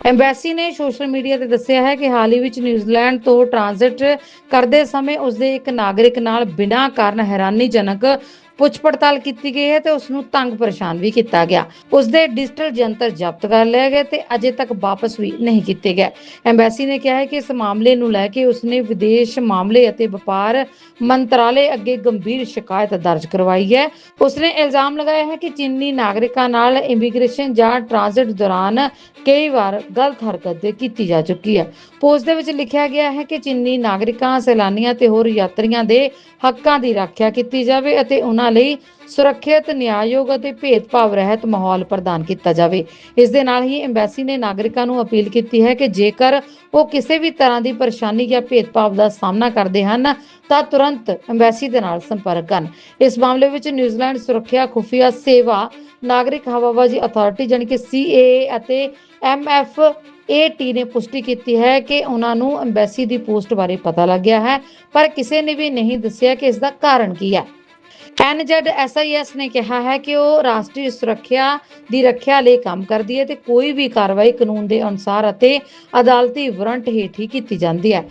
ਐਮਬੈਸੀ ਨੇ ਸੋਸ਼ਲ ਮੀਡੀਆ ਤੇ ਦੱਸਿਆ ਹੈ ਕਿ ਹਾਲ ਹੀ ਵਿੱਚ ਨਿਊਜ਼ੀਲੈਂਡ ਤੋਂ ਟ੍ਰਾਂਜ਼ਿਟ ਕਰਦੇ ਸਮੇਂ ਉਸਦੇ ਇੱਕ ਨਾਗਰਿਕ ਨਾਲ ਬਿਨਾਂ ਕਾਰਨ ਹੈਰਾਨੀਜਨਕ ਪੁੱਛ ਪੜਤਾਲ ਕੀਤੀ ਗਈ ਹੈ ਤੇ ਉਸ ਨੂੰ ਤੰਗ ਪਰੇਸ਼ਾਨ ਵੀ ਕੀਤਾ ਗਿਆ। ਉਸ ਦੇ ਡਿਜੀਟਲ ਯੰਤਰ ਜ਼ਬਤ ਕਰ ਲਏ ਗਏ ਤੇ ਅਜੇ ਤੱਕ ਵਾਪਸ ਵੀ ਨਹੀਂ ਕੀਤੇ ਗਏ। ਐਮਬੈਸੀ ਨੇ ਕਿਹਾ ਹੈ ਕਿ ਇਸ ਮਾਮਲੇ ਨੂੰ ਲੈ ਕੇ ਉਸਨੇ ਵਿਦੇਸ਼ ਮਾਮਲੇ ਅਤੇ ਵਪਾਰ ਮੰਤਰਾਲੇ ਅੱਗੇ ਗੰਭੀਰ ਸ਼ਿਕਾਇਤ ਦਰਜ ਕਰਵਾਈ ਹੈ। ਉਸਨੇ ਇਲਜ਼ਾਮ ਲਗਾਇਆ ਹੈ ਕਿ ਚੀਨੀ ਨਾਗਰਿਕਾਂ ਨਾਲ ਇਮੀਗ੍ਰੇਸ਼ਨ ਜਾਂ ਟ੍ਰਾਂਜ਼ਿਟ ਦੌਰਾਨ ਕਈ ਵਾਰ ਗਲਤ ਹਰਕਤ ਕੀਤੀ ਜਾ ਚੁੱਕੀ ਹੈ। ਪੋਸਟ ਦੇ ਵਿੱਚ ਲਿਖਿਆ ਗਿਆ ਹੈ ਕਿ ਚੀਨੀ ਨਾਗਰਿਕਾਂ, ਸੈਲਾਨੀਆਂ ਤੇ ਹੋਰ ਯਾਤਰੀਆਂ ਦੇ ਹੱਕਾਂ ਦੀ ਰੱਖਿਆ ਕੀਤੀ ਜਾਵੇ ਅਤੇ ਉਹਨਾਂ ਲਈ ਸੁਰੱਖਿਅਤ, ਨਿਆਂਯੋਗ ਅਤੇ ਭੇਦਭਾਵ ਰਹਿਤ ਮਾਹੌਲ ਪ੍ਰਦਾਨ ਕੀਤਾ ਜਾਵੇ। ਇਸ ਦੇ ਨਾਲ ਹੀ ਐਮਬੈਸੀ ਨੇ ਨਾਗਰਿਕਾਂ ਨੂੰ ਅਪੀਲ ਕੀਤੀ ਹੈ ਕਿ ਜੇਕਰ ਉਹ ਕਿਸੇ ਵੀ ਤਰ੍ਹਾਂ ਦੀ ਪਰੇਸ਼ਾਨੀ ਜਾਂ ਭੇਦਭਾਵ ਦਾ ਸਾਹਮਣਾ ਕਰਦੇ ਹਨ, ਤਾਂ ਤੁਰੰਤ ਐਮਬੈਸੀ ਦੇ ਨਾਲ ਸੰਪਰਕ ਕਰਨ। ਇਸ ਮਾਮਲੇ ਵਿੱਚ ਨਿਊਜ਼ੀਲੈਂਡ ਸੁਰੱਖਿਆ ਖੁਫੀਆ ਸੇਵਾ, ਨਾਗਰਿਕ ਹਵਾਬਾਜ਼ੀ ਅਥਾਰਟੀ ਜਾਣੀ ਕਿ CAA ਅਤੇ MFAT ਨੇ ਪੁਸ਼ਟੀ ਕੀਤੀ ਹੈ ਕਿ ਉਹਨਾਂ ਨੂੰ ਐਮਬੈਸੀ ਦੀ ਪੋਸਟ ਬਾਰੇ ਪਤਾ ਲੱਗਿਆ ਹੈ, ਪਰ ਕਿਸੇ ਨੇ ਵੀ ਨਹੀਂ ਦੱਸਿਆ ਕਿ ਇਸ ਦਾ ਕਾਰਨ ਕੀ ਹੈ। NZSIS ਨੇ ਕਿਹਾ ਹੈ ਕਿ ਉਹ ਰਾਸ਼ਟਰੀ ਸੁਰੱਖਿਆ ਦੀ ਰੱਖਿਆ ਲਈ ਕੰਮ ਕਰਦੀ ਹੈ ਤੇ ਕੋਈ ਵੀ ਕਾਰਵਾਈ ਕਾਨੂੰਨ ਦੇ ਅਨੁਸਾਰ ਅਤੇ ਅਦਾਲਤੀ ਵਾਰੰਟ ਹੇਠ ਹੀ ਕੀਤੀ ਜਾਂਦੀ ਹੈ।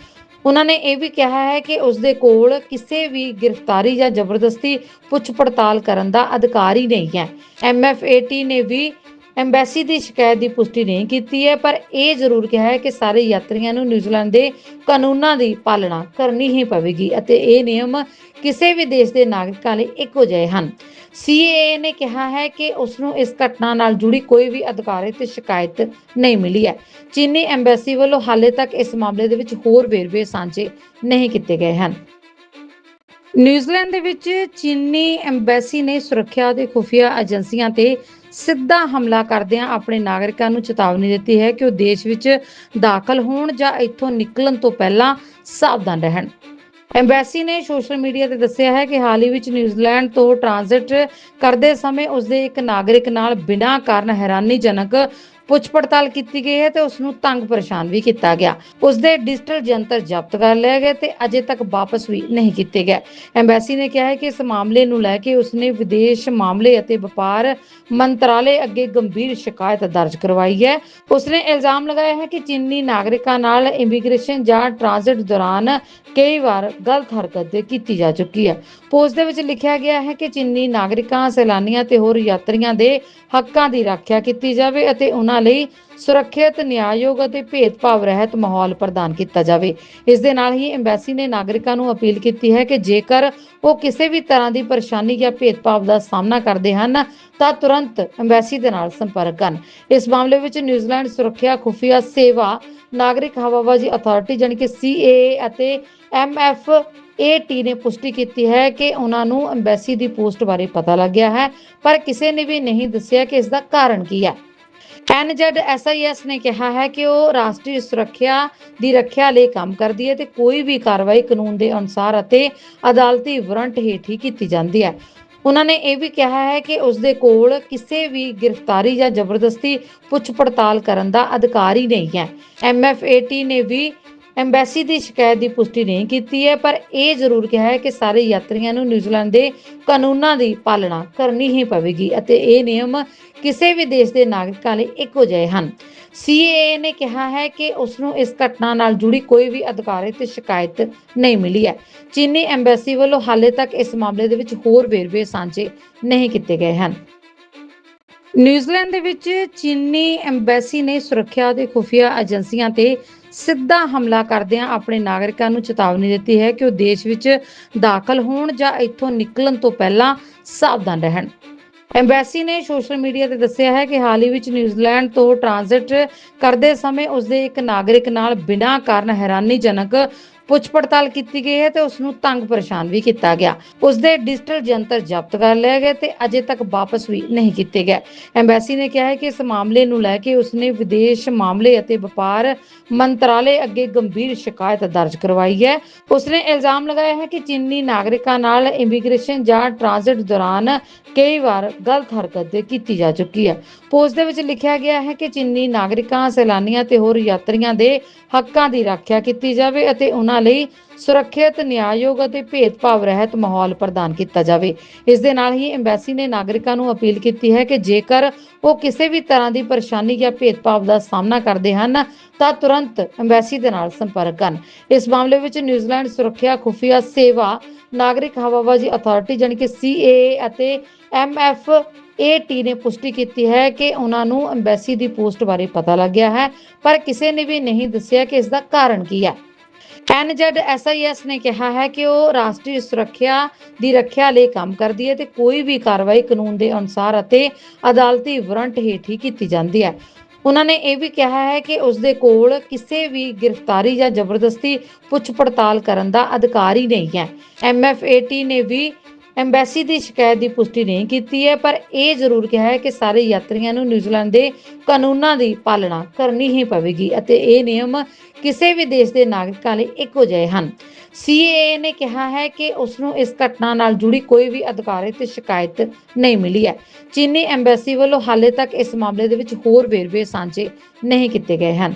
ਉਹਨਾਂ ਨੇ ਇਹ ਵੀ ਕਿਹਾ ਹੈ ਕਿ ਉਸ ਦੇ ਕੋਲ ਕਿਸੇ ਵੀ ਗ੍ਰਿਫਤਾਰੀ ਜਾਂ ਜ਼ਬਰਦਸਤੀ ਪੁੱਛ ਪੜਤਾਲ ਕਰਨ ਦਾ ਅਧਿਕਾਰ ਹੀ। ਨਹੀਂ ਹੈ MFAT ਨੇ ਵੀ ਐਮਬੈਸੀ ਦੀ ਸ਼ਿਕਾਇਤ ਦੀ ਪੁਸ਼ਟੀ ਨਹੀਂ ਕੀਤੀ ਹੈ, ਪਰ ਇਹ ਜ਼ਰੂਰ ਕਿਹਾ ਹੈ ਕਿ ਸਾਰੇ ਯਾਤਰੀਆਂ ਨੂੰ ਨਿਊਜ਼ੀਲੈਂਡ ਦੇ ਕਾਨੂੰਨਾਂ ਦੀ ਪਾਲਣਾ ਕਰਨੀ ਹੀ ਪਵੇਗੀ ਅਤੇ ਇਹ ਨਿਯਮ ਕਿਸੇ ਵੀ ਦੇਸ਼ ਦੇ ਨਾਗਰਿਕਾਂ ਲਈ ਇੱਕੋ ਜਿਹੇ ਹਨ। ਸੀਏਏ ਨੇ ਕਿਹਾ ਹੈ ਕਿ ਉਸ ਨੂੰ ਇਸ ਘਟਨਾ ਨਾਲ ਜੁੜੀ ਕੋਈ ਵੀ ਅਧਿਕਾਰਿਤ ਸ਼ਿਕਾਇਤ ਨਹੀਂ ਮਿਲੀ ਹੈ। ਚੀਨੀ ਐਮਬੈਸੀ ਵੱਲੋਂ ਹਾਲੇ ਤੱਕ ਇਸ ਮਾਮਲੇ ਦੇ ਵਿੱਚ ਹੋਰ ਵੇਰਵੇ ਸਾਂਝੇ ਨਹੀਂ ਕੀਤੇ ਗਏ ਹਨ। ਨਿਊਜ਼ੀਲੈਂਡ ਦੇ ਵਿੱਚ ਚੀਨੀ ਐਮਬੈਸੀ ਨੇ ਸੁਰੱਖਿਆ ਦੇ ਖੁਫੀਆ ਏਜੰਸੀਆਂ ਤੇ ਸਿੱਧਾ ਹਮਲਾ ਕਰਦਿਆਂ ਆਪਣੇ ਨਾਗਰਿਕਾਂ ਨੂੰ ਚੇਤਾਵਨੀ ਦਿੱਤੀ ਹੈ ਕਿ ਉਹ ਦੇਸ਼ ਵਿੱਚ ਦਾਖਲ ਹੋਣ ਜਾਂ ਇੱਥੋਂ ਨਿਕਲਣ ਤੋਂ ਪਹਿਲਾਂ ਸਾਵਧਾਨ ਰਹਿਣ। ਐਮਬੈਸੀ ਨੇ ਸੋਸ਼ਲ ਮੀਡੀਆ ਤੇ ਦੱਸਿਆ ਹੈ ਕਿ ਹਾਲ ਹੀ ਵਿੱਚ ਨਿਊਜ਼ੀਲੈਂਡ ਤੋਂ ਟ੍ਰਾਂਜ਼ਿਟ ਕਰਦੇ ਸਮੇਂ ਉਸਦੇ ਇੱਕ ਨਾਗਰਿਕ ਨਾਲ ਬਿਨਾਂ ਕਾਰਨ ਹੈਰਾਨੀਜਨਕ ਪੁੱਛ ਪੜਤਾਲ ਕੀਤੀ ਗਈ ਹੈ ਤੇ ਉਸ ਨੂੰ ਤੰਗ ਪਰੇਸ਼ਾਨ ਵੀ ਕੀਤਾ ਗਿਆ। ਉਸ ਦੇ ਡਿਜੀਟਲ ਜੰਤਰ ਜ਼ਬਤ ਕਰ ਲਏ ਗਏ ਤੇ ਅਜੇ ਤੱਕ ਵਾਪਸ ਵੀ ਨਹੀਂ ਕੀਤੇ ਗਏ। ਐਮਬੈਸੀ ਨੇ ਕਿਹਾ ਹੈ ਕਿ ਇਸ ਮਾਮਲੇ ਨੂੰ ਲੈ ਕੇ ਉਸਨੇ ਵਿਦੇਸ਼ ਮਾਮਲੇ ਅਤੇ ਵਪਾਰ ਮੰਤਰਾਲੇ ਅੱਗੇ ਗੰਭੀਰ ਸ਼ਿਕਾਇਤ ਦਰਜ ਕਰਵਾਈ ਹੈ। ਉਸਨੇ ਇਲਜ਼ਾਮ ਲਗਾਇਆ ਹੈ ਕਿ ਚੀਨੀ ਨਾਗਰਿਕਾਂ ਨਾਲ ਇਮੀਗ੍ਰੇਸ਼ਨ ਜਾਂ ਟ੍ਰਾਂਜ਼ਿਟ ਦੌਰਾਨ ਕਈ ਵਾਰ ਗਲਤ ਹਰਕਤ ਕੀਤੀ ਜਾ ਚੁੱਕੀ ਹੈ। ਪੋਸਟ ਦੇ ਵਿੱਚ ਲਿਖਿਆ ਗਿਆ ਹੈ ਕਿ ਚੀਨੀ ਨਾਗਰਿਕਾਂ, ਸੈਲਾਨੀਆਂ ਤੇ ਹੋਰ ਯਾਤਰੀਆਂ ਦੇ ਹੱਕਾਂ ਦੀ ਰੱਖਿਆ ਕੀਤੀ ਜਾਵੇ ਅਤੇ ਉਹਨਾਂ ਲਈ ਸੁਰੱਖਿਅਤ, ਨਿਆਂਯੋਗ ਅਤੇ ਭੇਦਭਾਵ ਰਹਿਤ ਮਾਹੌਲ ਪ੍ਰਦਾਨ ਕੀਤਾ ਜਾਵੇ। ਇਸ ਦੇ ਨਾਲ ਹੀ ਐਮਬੈਸੀ ਨੇ ਨਾਗਰਿਕਾਂ ਨੂੰ ਅਪੀਲ ਕੀਤੀ ਹੈ ਕਿ ਜੇਕਰ ਉਹ ਕਿਸੇ ਵੀ ਤਰ੍ਹਾਂ ਦੀ ਪਰੇਸ਼ਾਨੀ ਜਾਂ ਭੇਦਭਾਵ ਦਾ ਸਾਹਮਣਾ ਕਰਦੇ ਹਨ, ਤਾਂ ਤੁਰੰਤ ਐਮਬੈਸੀ ਦੇ ਨਾਲ ਸੰਪਰਕ ਕਰਨ। ਇਸ ਮਾਮਲੇ ਵਿੱਚ ਨਿਊਜ਼ੀਲੈਂਡ ਸੁਰੱਖਿਆ ਖੁਫੀਆ ਸੇਵਾ, ਨਾਗਰਿਕ ਹਵਾਬਾਜ਼ੀ ਅਥਾਰਟੀ ਜਾਣੀ ਕਿ ਸੀਏਏ ਅਤੇ ਐਮਐਫ ਏਟੀ ਨੇ ਪੁਸ਼ਟੀ ਕੀਤੀ ਹੈ ਕਿ ਉਹਨਾਂ ਨੂੰ ਐਮਬੈਸੀ ਦੀ ਪੋਸਟ ਬਾਰੇ ਪਤਾ ਲੱਗਿਆ ਹੈ, ਪਰ ਕਿਸੇ ਨੇ ਵੀ ਨਹੀਂ ਦੱਸਿਆ ਕਿ ਇਸ ਦਾ ਕਾਰਨ ਕੀ ਹੈ। ਐਨਜ਼ੈਡਐਸਆਈਐਸ ਨੇ ਕਿਹਾ ਹੈ ਕਿ ਉਹ ਰਾਸ਼ਟਰੀ ਸੁਰੱਖਿਆ ਦੀ ਰੱਖਿਆ ਲਈ ਕੰਮ ਕਰਦੀ ਹੈ ਤੇ ਕੋਈ ਵੀ ਕਾਰਵਾਈ ਕਾਨੂੰਨ ਦੇ ਅਨੁਸਾਰ ਅਤੇ ਅਦਾਲਤੀ ਵਾਰੰਟ ਹੇਠ ਹੀ ਕੀਤੀ ਜਾਂਦੀ ਹੈ। ਉਹਨਾਂ ਨੇ ਇਹ ਵੀ ਕਿਹਾ ਹੈ ਕਿ ਉਸ ਦੇ ਕੋਲ ਕਿਸੇ ਵੀ ਗ੍ਰਿਫਤਾਰੀ ਜਾਂ ਜ਼ਬਰਦਸਤੀ ਪੁੱਛ ਪੜਤਾਲ ਕਰਨ ਦਾ ਅਧਿਕਾਰ ਹੀ। ਨਹੀਂ ਹੈ ਐਮਐਫਏਟੀ ਨੇ ਵੀ ਐਮਬੈਸੀ ਦੀ ਸ਼ਿਕਾਇਤ ਦੀ ਪੁਸ਼ਟੀ ਨਹੀਂ ਕੀਤੀ ਹੈ, ਪਰ ਇਹ ਜ਼ਰੂਰ ਕਿਹਾ ਹੈ ਕਿ ਸਾਰੇ ਯਾਤਰੀਆਂ ਨੂੰ ਨਿਊਜ਼ੀਲੈਂਡ ਦੇ ਕਾਨੂੰਨਾਂ ਦੀ ਪਾਲਣਾ ਕਰਨੀ ਹੀ ਪਵੇਗੀ ਅਤੇ ਇਹ ਨਿਯਮ ਕਿਸੇ ਵੀ ਦੇਸ਼ ਦੇ ਨਾਗਰਿਕਾਂ ਲਈ ਇੱਕੋ ਜਿਹੇ ਹਨ। ਸੀਏਏ ਨੇ ਕਿਹਾ ਹੈ ਕਿ ਉਸ ਨੂੰ ਇਸ ਘਟਨਾ ਨਾਲ ਜੁੜੀ ਕੋਈ ਵੀ ਅਧਿਕਾਰਿਤ ਸ਼ਿਕਾਇਤ ਨਹੀਂ ਮਿਲੀ ਹੈ। ਚੀਨੀ ਐਮਬੈਸੀ ਵੱਲੋਂ ਹਾਲੇ ਤੱਕ ਇਸ ਮਾਮਲੇ ਦੇ ਵਿੱਚ ਹੋਰ ਵੇਰਵੇ ਸਾਂਝੇ ਨਹੀਂ ਕੀਤੇ ਗਏ ਹਨ। ਨਿਊਜ਼ੀਲੈਂਡ ਦੇ ਵਿੱਚ ਚੀਨੀ ਐਮਬੈਸੀ ਨੇ ਸੁਰੱਖਿਆ ਦੇ ਖੁਫੀਆ ਏਜੰਸੀਆਂ ਤੇ ਸਿੱਧਾ ਹਮਲਾ ਕਰਦਿਆਂ ਆਪਣੇ ਨਾਗਰਿਕਾਂ ਨੂੰ ਚੇਤਾਵਨੀ ਦਿੱਤੀ ਹੈ ਕਿ ਉਹ ਦੇਸ਼ ਵਿੱਚ ਦਾਖਲ ਹੋਣ ਜਾਂ ਇੱਥੋਂ ਨਿਕਲਣ ਤੋਂ ਪਹਿਲਾਂ ਸਾਵਧਾਨ ਰਹਿਣ। ਐਮਬੈਸੀ ਨੇ ਸੋਸ਼ਲ ਮੀਡੀਆ ਤੇ ਦੱਸਿਆ ਹੈ ਕਿ ਹਾਲ ਹੀ ਵਿੱਚ ਨਿਊਜ਼ੀਲੈਂਡ ਤੋਂ ਟ੍ਰਾਂਜ਼ਿਟ ਕਰਦੇ ਸਮੇਂ ਉਸਦੇ ਇੱਕ ਨਾਗਰਿਕ ਨਾਲ ਬਿਨਾਂ ਕਾਰਨ ਹੈਰਾਨੀਜਨਕ ਪੁੱਛ ਪੜਤਾਲ ਕੀਤੀ ਗਈ ਹੈ ਤੇ ਉਸ ਨੂੰ ਤੰਗ ਪਰੇਸ਼ਾਨ ਵੀ ਕੀਤਾ ਗਿਆ। ਉਸ ਦੇ ਡਿਜੀਟਲ ਜੰਤਰ ਜ਼ਬਤ ਕਰ ਲਏ ਗਏ ਤੇ ਅਜੇ ਤੱਕ ਵਾਪਸ ਵੀ ਨਹੀਂ ਕੀਤੇ ਗਏ। ਐਮਬੈਸੀ ਨੇ ਕਿਹਾ ਹੈ ਕਿ ਇਸ ਮਾਮਲੇ ਨੂੰ ਲੈ ਕੇ ਉਸਨੇ ਵਿਦੇਸ਼ ਮਾਮਲੇ ਅਤੇ ਵਪਾਰ ਮੰਤਰਾਲੇ ਅੱਗੇ ਗੰਭੀਰ ਸ਼ਿਕਾਇਤ ਦਰਜ ਕਰਵਾਈ ਹੈ। ਉਸਨੇ ਇਲਜ਼ਾਮ ਲਗਾਇਆ ਹੈ ਕਿ ਚੀਨੀ ਨਾਗਰਿਕਾਂ ਨਾਲ ਇਮੀਗ੍ਰੇਸ਼ਨ ਜਾਂ ਟ੍ਰਾਂਜ਼ਿਟ ਦੌਰਾਨ ਕਈ ਵਾਰ ਗਲਤ ਹਰਕਤ ਕੀਤੀ ਜਾ ਚੁੱਕੀ ਹੈ। ਪੋਸਟ ਦੇ ਵਿੱਚ ਲਿਖਿਆ ਗਿਆ ਹੈ ਕਿ ਚੀਨੀ ਨਾਗਰਿਕਾਂ, ਸੈਲਾਨੀਆਂ ਤੇ ਹੋਰ ਯਾਤਰੀਆਂ ਦੇ ਹੱਕਾਂ ਦੀ ਰੱਖਿਆ ਕੀਤੀ ਜਾਵੇ ਅਤੇ ਉਹਨਾਂ ਲਈ ਸੁਰੱਖਿਅਤ, ਨਿਆਂਯੋਗ ਅਤੇ ਭੇਦਭਾਵ ਰਹਿਤ ਮਾਹੌਲ ਪ੍ਰਦਾਨ ਕੀਤਾ ਜਾਵੇ। ਇਸ ਦੇ ਨਾਲ ਹੀ ਐਮਬੈਸੀ ਨੇ ਨਾਗਰਿਕਾਂ ਨੂੰ ਅਪੀਲ ਕੀਤੀ ਹੈ ਕਿ ਜੇਕਰ ਉਹ ਕਿਸੇ ਵੀ ਤਰ੍ਹਾਂ ਦੀ ਪਰੇਸ਼ਾਨੀ ਜਾਂ ਭੇਦਭਾਵ ਦਾ ਸਾਹਮਣਾ ਕਰਦੇ ਹਨ, ਤਾਂ ਤੁਰੰਤ ਐਮਬੈਸੀ ਦੇ ਨਾਲ ਸੰਪਰਕ ਕਰਨ। ਇਸ ਮਾਮਲੇ ਵਿੱਚ ਨਿਊਜ਼ੀਲੈਂਡ ਸੁਰੱਖਿਆ ਖੁਫੀਆ ਸੇਵਾ, ਨਾਗਰਿਕ ਹਵਾਬਾਜ਼ੀ ਅਥਾਰਟੀ ਜਾਣੀ ਕਿ ਸੀਏਏ ਅਤੇ ਐਮਐਫ ਏਟੀ ਨੇ ਪੁਸ਼ਟੀ ਕੀਤੀ ਹੈ ਕਿ ਉਹਨਾਂ ਨੂੰ ਐਮਬੈਸੀ ਦੀ ਪੋਸਟ ਬਾਰੇ ਪਤਾ ਲੱਗਿਆ ਹੈ, ਪਰ ਕਿਸੇ ਨੇ ਵੀ ਨਹੀਂ ਦੱਸਿਆ ਕਿ ਇਸ ਦਾ ਕਾਰਨ ਕੀ ਹੈ। ਐਨਜ਼ੈਡਐਸਆਈਐਸ ਨੇ ਕਿਹਾ ਹੈ ਕਿ ਉਹ ਰਾਸ਼ਟਰੀ ਸੁਰੱਖਿਆ ਦੀ ਰੱਖਿਆ ਲਈ ਕੰਮ ਕਰਦੀ ਹੈ ਤੇ ਕੋਈ ਵੀ ਕਾਰਵਾਈ ਕਾਨੂੰਨ ਦੇ ਅਨੁਸਾਰ ਅਤੇ ਅਦਾਲਤੀ ਵਾਰੰਟ ਹੇਠ ਹੀ ਕੀਤੀ ਜਾਂਦੀ ਹੈ। ਉਹਨਾਂ ਨੇ ਇਹ ਵੀ ਕਿਹਾ ਹੈ ਕਿ ਉਸ ਦੇ ਕੋਲ ਕਿਸੇ ਵੀ ਗ੍ਰਿਫਤਾਰੀ ਜਾਂ ਜ਼ਬਰਦਸਤੀ ਪੁੱਛ ਪੜਤਾਲ ਕਰਨ ਦਾ ਅਧਿਕਾਰ ਹੀ। ਨਹੀਂ ਹੈ ਐਮਐਫਏਟੀ ਨੇ ਵੀ ਐਮਬੈਸੀ ਦੀ ਸ਼ਿਕਾਇਤ ਦੀ ਪੁਸ਼ਟੀ ਨਹੀਂ ਕੀਤੀ ਹੈ, ਪਰ ਇਹ ਜ਼ਰੂਰ ਕਿਹਾ ਹੈ ਕਿ ਸਾਰੇ ਯਾਤਰੀਆਂ ਨੂੰ ਨਿਊਜ਼ੀਲੈਂਡ ਦੇ ਕਾਨੂੰਨਾਂ ਦੀ ਪਾਲਣਾ ਕਰਨੀ ਹੀ ਪਵੇਗੀ ਅਤੇ ਇਹ ਨਿਯਮ ਕਿਸੇ ਵੀ ਦੇਸ਼ ਦੇ ਨਾਗਰਿਕਾਂ ਲਈ ਇੱਕੋ ਜਿਹੇ ਹਨ। ਸੀਏਏ ਨੇ ਕਿਹਾ ਹੈ ਕਿ ਉਸ ਨੂੰ ਇਸ ਘਟਨਾ ਨਾਲ ਜੁੜੀ ਕੋਈ ਵੀ ਅਧਿਕਾਰਿਤ ਸ਼ਿਕਾਇਤ ਨਹੀਂ ਮਿਲੀ ਹੈ। ਚੀਨੀ ਐਮਬੈਸੀ ਵੱਲੋਂ ਹਾਲੇ ਤੱਕ ਇਸ ਮਾਮਲੇ ਦੇ ਵਿੱਚ ਹੋਰ ਵੇਰਵੇ ਸਾਂਝੇ ਨਹੀਂ ਕੀਤੇ ਗਏ ਹਨ।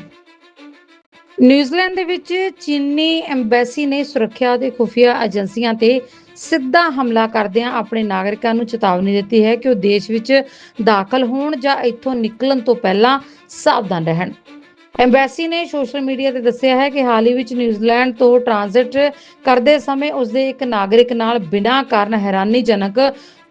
ਨਿਊਜ਼ੀਲੈਂਡ ਦੇ ਵਿੱਚ ਚੀਨੀ ਐਮਬੈਸੀ ਨੇ ਸੁਰੱਖਿਆ ਦੇ ਖੁਫੀਆ ਏਜੰਸੀਆਂ ਤੇ ਸਿੱਧਾ ਹਮਲਾ ਕਰਦਿਆਂ ਆਪਣੇ ਨਾਗਰਿਕਾਂ ਨੂੰ ਚੇਤਾਵਨੀ ਦਿੱਤੀ ਹੈ ਕਿ ਉਹ ਦੇਸ਼ ਵਿੱਚ ਦਾਖਲ ਹੋਣ ਜਾਂ ਇੱਥੋਂ ਨਿਕਲਣ ਤੋਂ ਪਹਿਲਾਂ ਸਾਵਧਾਨ ਰਹਿਣ। ਐਮਬੈਸੀ ਨੇ ਸੋਸ਼ਲ ਮੀਡੀਆ ਤੇ ਦੱਸਿਆ ਹੈ ਕਿ ਹਾਲ ਹੀ ਵਿੱਚ ਨਿਊਜ਼ੀਲੈਂਡ ਤੋਂ ਟ੍ਰਾਂਜ਼ਿਟ ਕਰਦੇ ਸਮੇਂ ਉਸਦੇ ਇੱਕ ਨਾਗਰਿਕ ਨਾਲ ਬਿਨਾਂ ਕਾਰਨ ਹੈਰਾਨੀਜਨਕ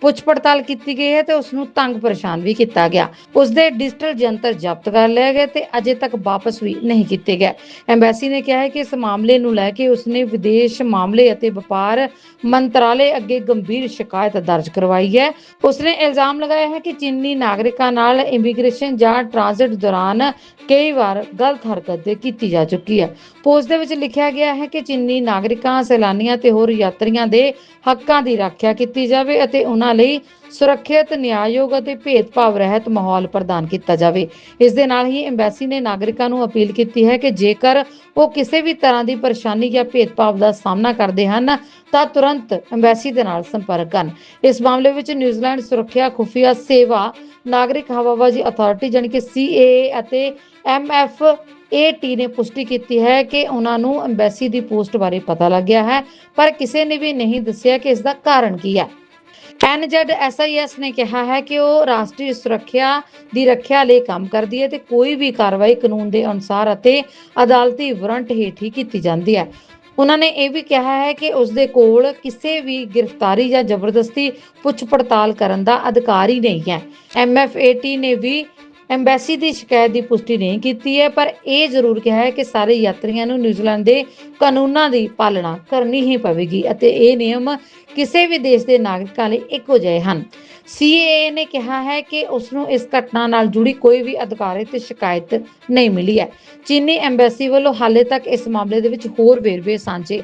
ਪੁੱਛ ਪੜਤਾਲ ਕੀਤੀ ਗਈ ਹੈ ਤੇ ਉਸ ਨੂੰ ਤੰਗ ਪਰੇਸ਼ਾਨ ਵੀ ਕੀਤਾ ਗਿਆ। ਉਸ ਦੇ ਡਿਜੀਟਲ ਜੰਤਰ ਜ਼ਬਤ ਕਰ ਲਏ ਗਏ ਤੇ ਅਜੇ ਤੱਕ ਵਾਪਸ ਵੀ ਨਹੀਂ ਕੀਤੇ ਗਏ। ਐਮਬੈਸੀ ਨੇ ਕਿਹਾ ਹੈ ਕਿ ਇਸ ਮਾਮਲੇ ਨੂੰ ਲੈ ਕੇ ਉਸਨੇ ਵਿਦੇਸ਼ ਮਾਮਲੇ ਅਤੇ ਵਪਾਰ ਮੰਤਰਾਲੇ ਅੱਗੇ ਗੰਭੀਰ ਸ਼ਿਕਾਇਤ ਦਰਜ ਕਰਵਾਈ ਹੈ। ਉਸਨੇ ਇਲਜ਼ਾਮ ਲਗਾਇਆ ਹੈ ਕਿ ਚੀਨੀ ਨਾਗਰਿਕਾਂ ਨਾਲ ਇਮੀਗ੍ਰੇਸ਼ਨ ਜਾਂ ਟ੍ਰਾਂਜ਼ਿਟ ਦੌਰਾਨ ਕਈ ਵਾਰ ਗਲਤ ਹਰਕਤ ਕੀਤੀ ਜਾ ਚੁੱਕੀ ਹੈ। ਪੋਸਟ ਦੇ ਵਿੱਚ ਲਿਖਿਆ ਗਿਆ ਹੈ ਕਿ ਚੀਨੀ ਨਾਗਰਿਕਾਂ, ਸੈਲਾਨੀਆਂ ਤੇ ਹੋਰ ਯਾਤਰੀਆਂ ਦੇ ਹੱਕਾਂ ਦੀ ਰੱਖਿਆ ਕੀਤੀ ਜਾਵੇ ਅਤੇ ਉਹਨਾਂ ਲਈ ਸੁਰੱਖਿਅਤ, ਨਿਆਂਯੋਗ ਅਤੇ ਭੇਦਭਾਵ ਰਹਿਤ ਮਾਹੌਲ ਪ੍ਰਦਾਨ ਕੀਤਾ ਜਾਵੇ। ਇਸ ਦੇ ਨਾਲ ਹੀ ਐਮਬੈਸੀ ਨੇ ਨਾਗਰਿਕਾਂ ਨੂੰ ਅਪੀਲ ਕੀਤੀ ਹੈ ਕਿ ਜੇਕਰ ਉਹ ਕਿਸੇ ਵੀ ਤਰ੍ਹਾਂ ਦੀ ਪਰੇਸ਼ਾਨੀ ਜਾਂ ਭੇਦਭਾਵ ਦਾ ਸਾਹਮਣਾ ਕਰਦੇ ਹਨ, ਤਾਂ ਤੁਰੰਤ ਐਮਬੈਸੀ ਦੇ ਨਾਲ ਸੰਪਰਕ ਕਰਨ। ਇਸ ਮਾਮਲੇ ਵਿੱਚ ਨਿਊਜ਼ੀਲੈਂਡ ਸੁਰੱਖਿਆ ਖੁਫੀਆ ਸੇਵਾ, ਨਾਗਰਿਕ ਹਵਾਬਾਜ਼ੀ ਅਥਾਰਟੀ ਜਾਣੀ ਕਿ CAA ਅਤੇ MFAT ਨੇ ਪੁਸ਼ਟੀ ਕੀਤੀ ਹੈ ਕਿ ਉਹਨਾਂ ਨੂੰ ਐਮਬੈਸੀ ਦੀ ਪੋਸਟ ਬਾਰੇ ਪਤਾ ਲੱਗਿਆ ਹੈ, ਪਰ ਕਿਸੇ ਨੇ ਵੀ ਨਹੀਂ ਦੱਸਿਆ ਕਿ ਇਸ ਦਾ ਕਾਰਨ ਕੀ ਹੈ। NZSIS ਨੇ ਕਿਹਾ ਹੈ ਕਿ ਉਹ ਰਾਸ਼ਟਰੀ ਸੁਰੱਖਿਆ ਦੀ ਰੱਖਿਆ ਲਈ ਕੰਮ ਕਰਦੀ ਹੈ ਤੇ ਕੋਈ ਵੀ ਕਾਰਵਾਈ ਕਾਨੂੰਨ ਦੇ ਅਨੁਸਾਰ ਅਤੇ ਅਦਾਲਤੀ ਵਾਰੰਟ ਹੇਠ ਹੀ ਕੀਤੀ ਜਾਂਦੀ ਹੈ। ਉਹਨਾਂ ਨੇ ਇਹ ਵੀ ਕਿਹਾ ਹੈ ਕਿ ਉਸ ਦੇ ਕੋਲ ਕਿਸੇ ਵੀ ਗ੍ਰਿਫਤਾਰੀ ਜਾਂ ਜ਼ਬਰਦਸਤੀ ਪੁੱਛ ਪੜਤਾਲ ਕਰਨ ਦਾ ਅਧਿਕਾਰ ਹੀ। ਨਹੀਂ ਹੈ MFAT ਨੇ ਵੀ ਐਮਬੈਸੀ ਦੀ ਸ਼ਿਕਾਇਤ ਦੀ ਪੁਸ਼ਟੀ ਨਹੀਂ ਕੀਤੀ ਹੈ, ਪਰ ਇਹ ਜ਼ਰੂਰ ਕਿਹਾ ਹੈ ਕਿ ਸਾਰੇ ਯਾਤਰੀਆਂ ਨੂੰ ਨਿਊਜ਼ੀਲੈਂਡ ਦੇ ਕਾਨੂੰਨਾਂ ਦੀ ਪਾਲਣਾ ਕਰਨੀ ਹੀ ਪਵੇਗੀ ਅਤੇ ਇਹ ਨਿਯਮ ਕਿਸੇ ਵੀ ਦੇਸ਼ ਦੇ ਨਾਗਰਿਕਾਂ ਲਈ ਇੱਕੋ ਜਿਹੇ ਹਨ। CAA ਨੇ ਕਿਹਾ ਹੈ ਕਿ ਉਸ ਨੂੰ ਇਸ ਘਟਨਾ ਨਾਲ ਜੁੜੀ ਕੋਈ ਵੀ ਅਧਿਕਾਰਿਤ ਸ਼ਿਕਾਇਤ ਨਹੀਂ ਮਿਲੀ ਹੈ। ਚੀਨੀ ਐਮਬੈਸੀ ਵੱਲੋਂ ਹਾਲੇ ਤੱਕ ਇਸ ਮਾਮਲੇ ਦੇ ਵਿੱਚ ਹੋਰ ਵੇਰਵੇ ਸਾਂਝੇ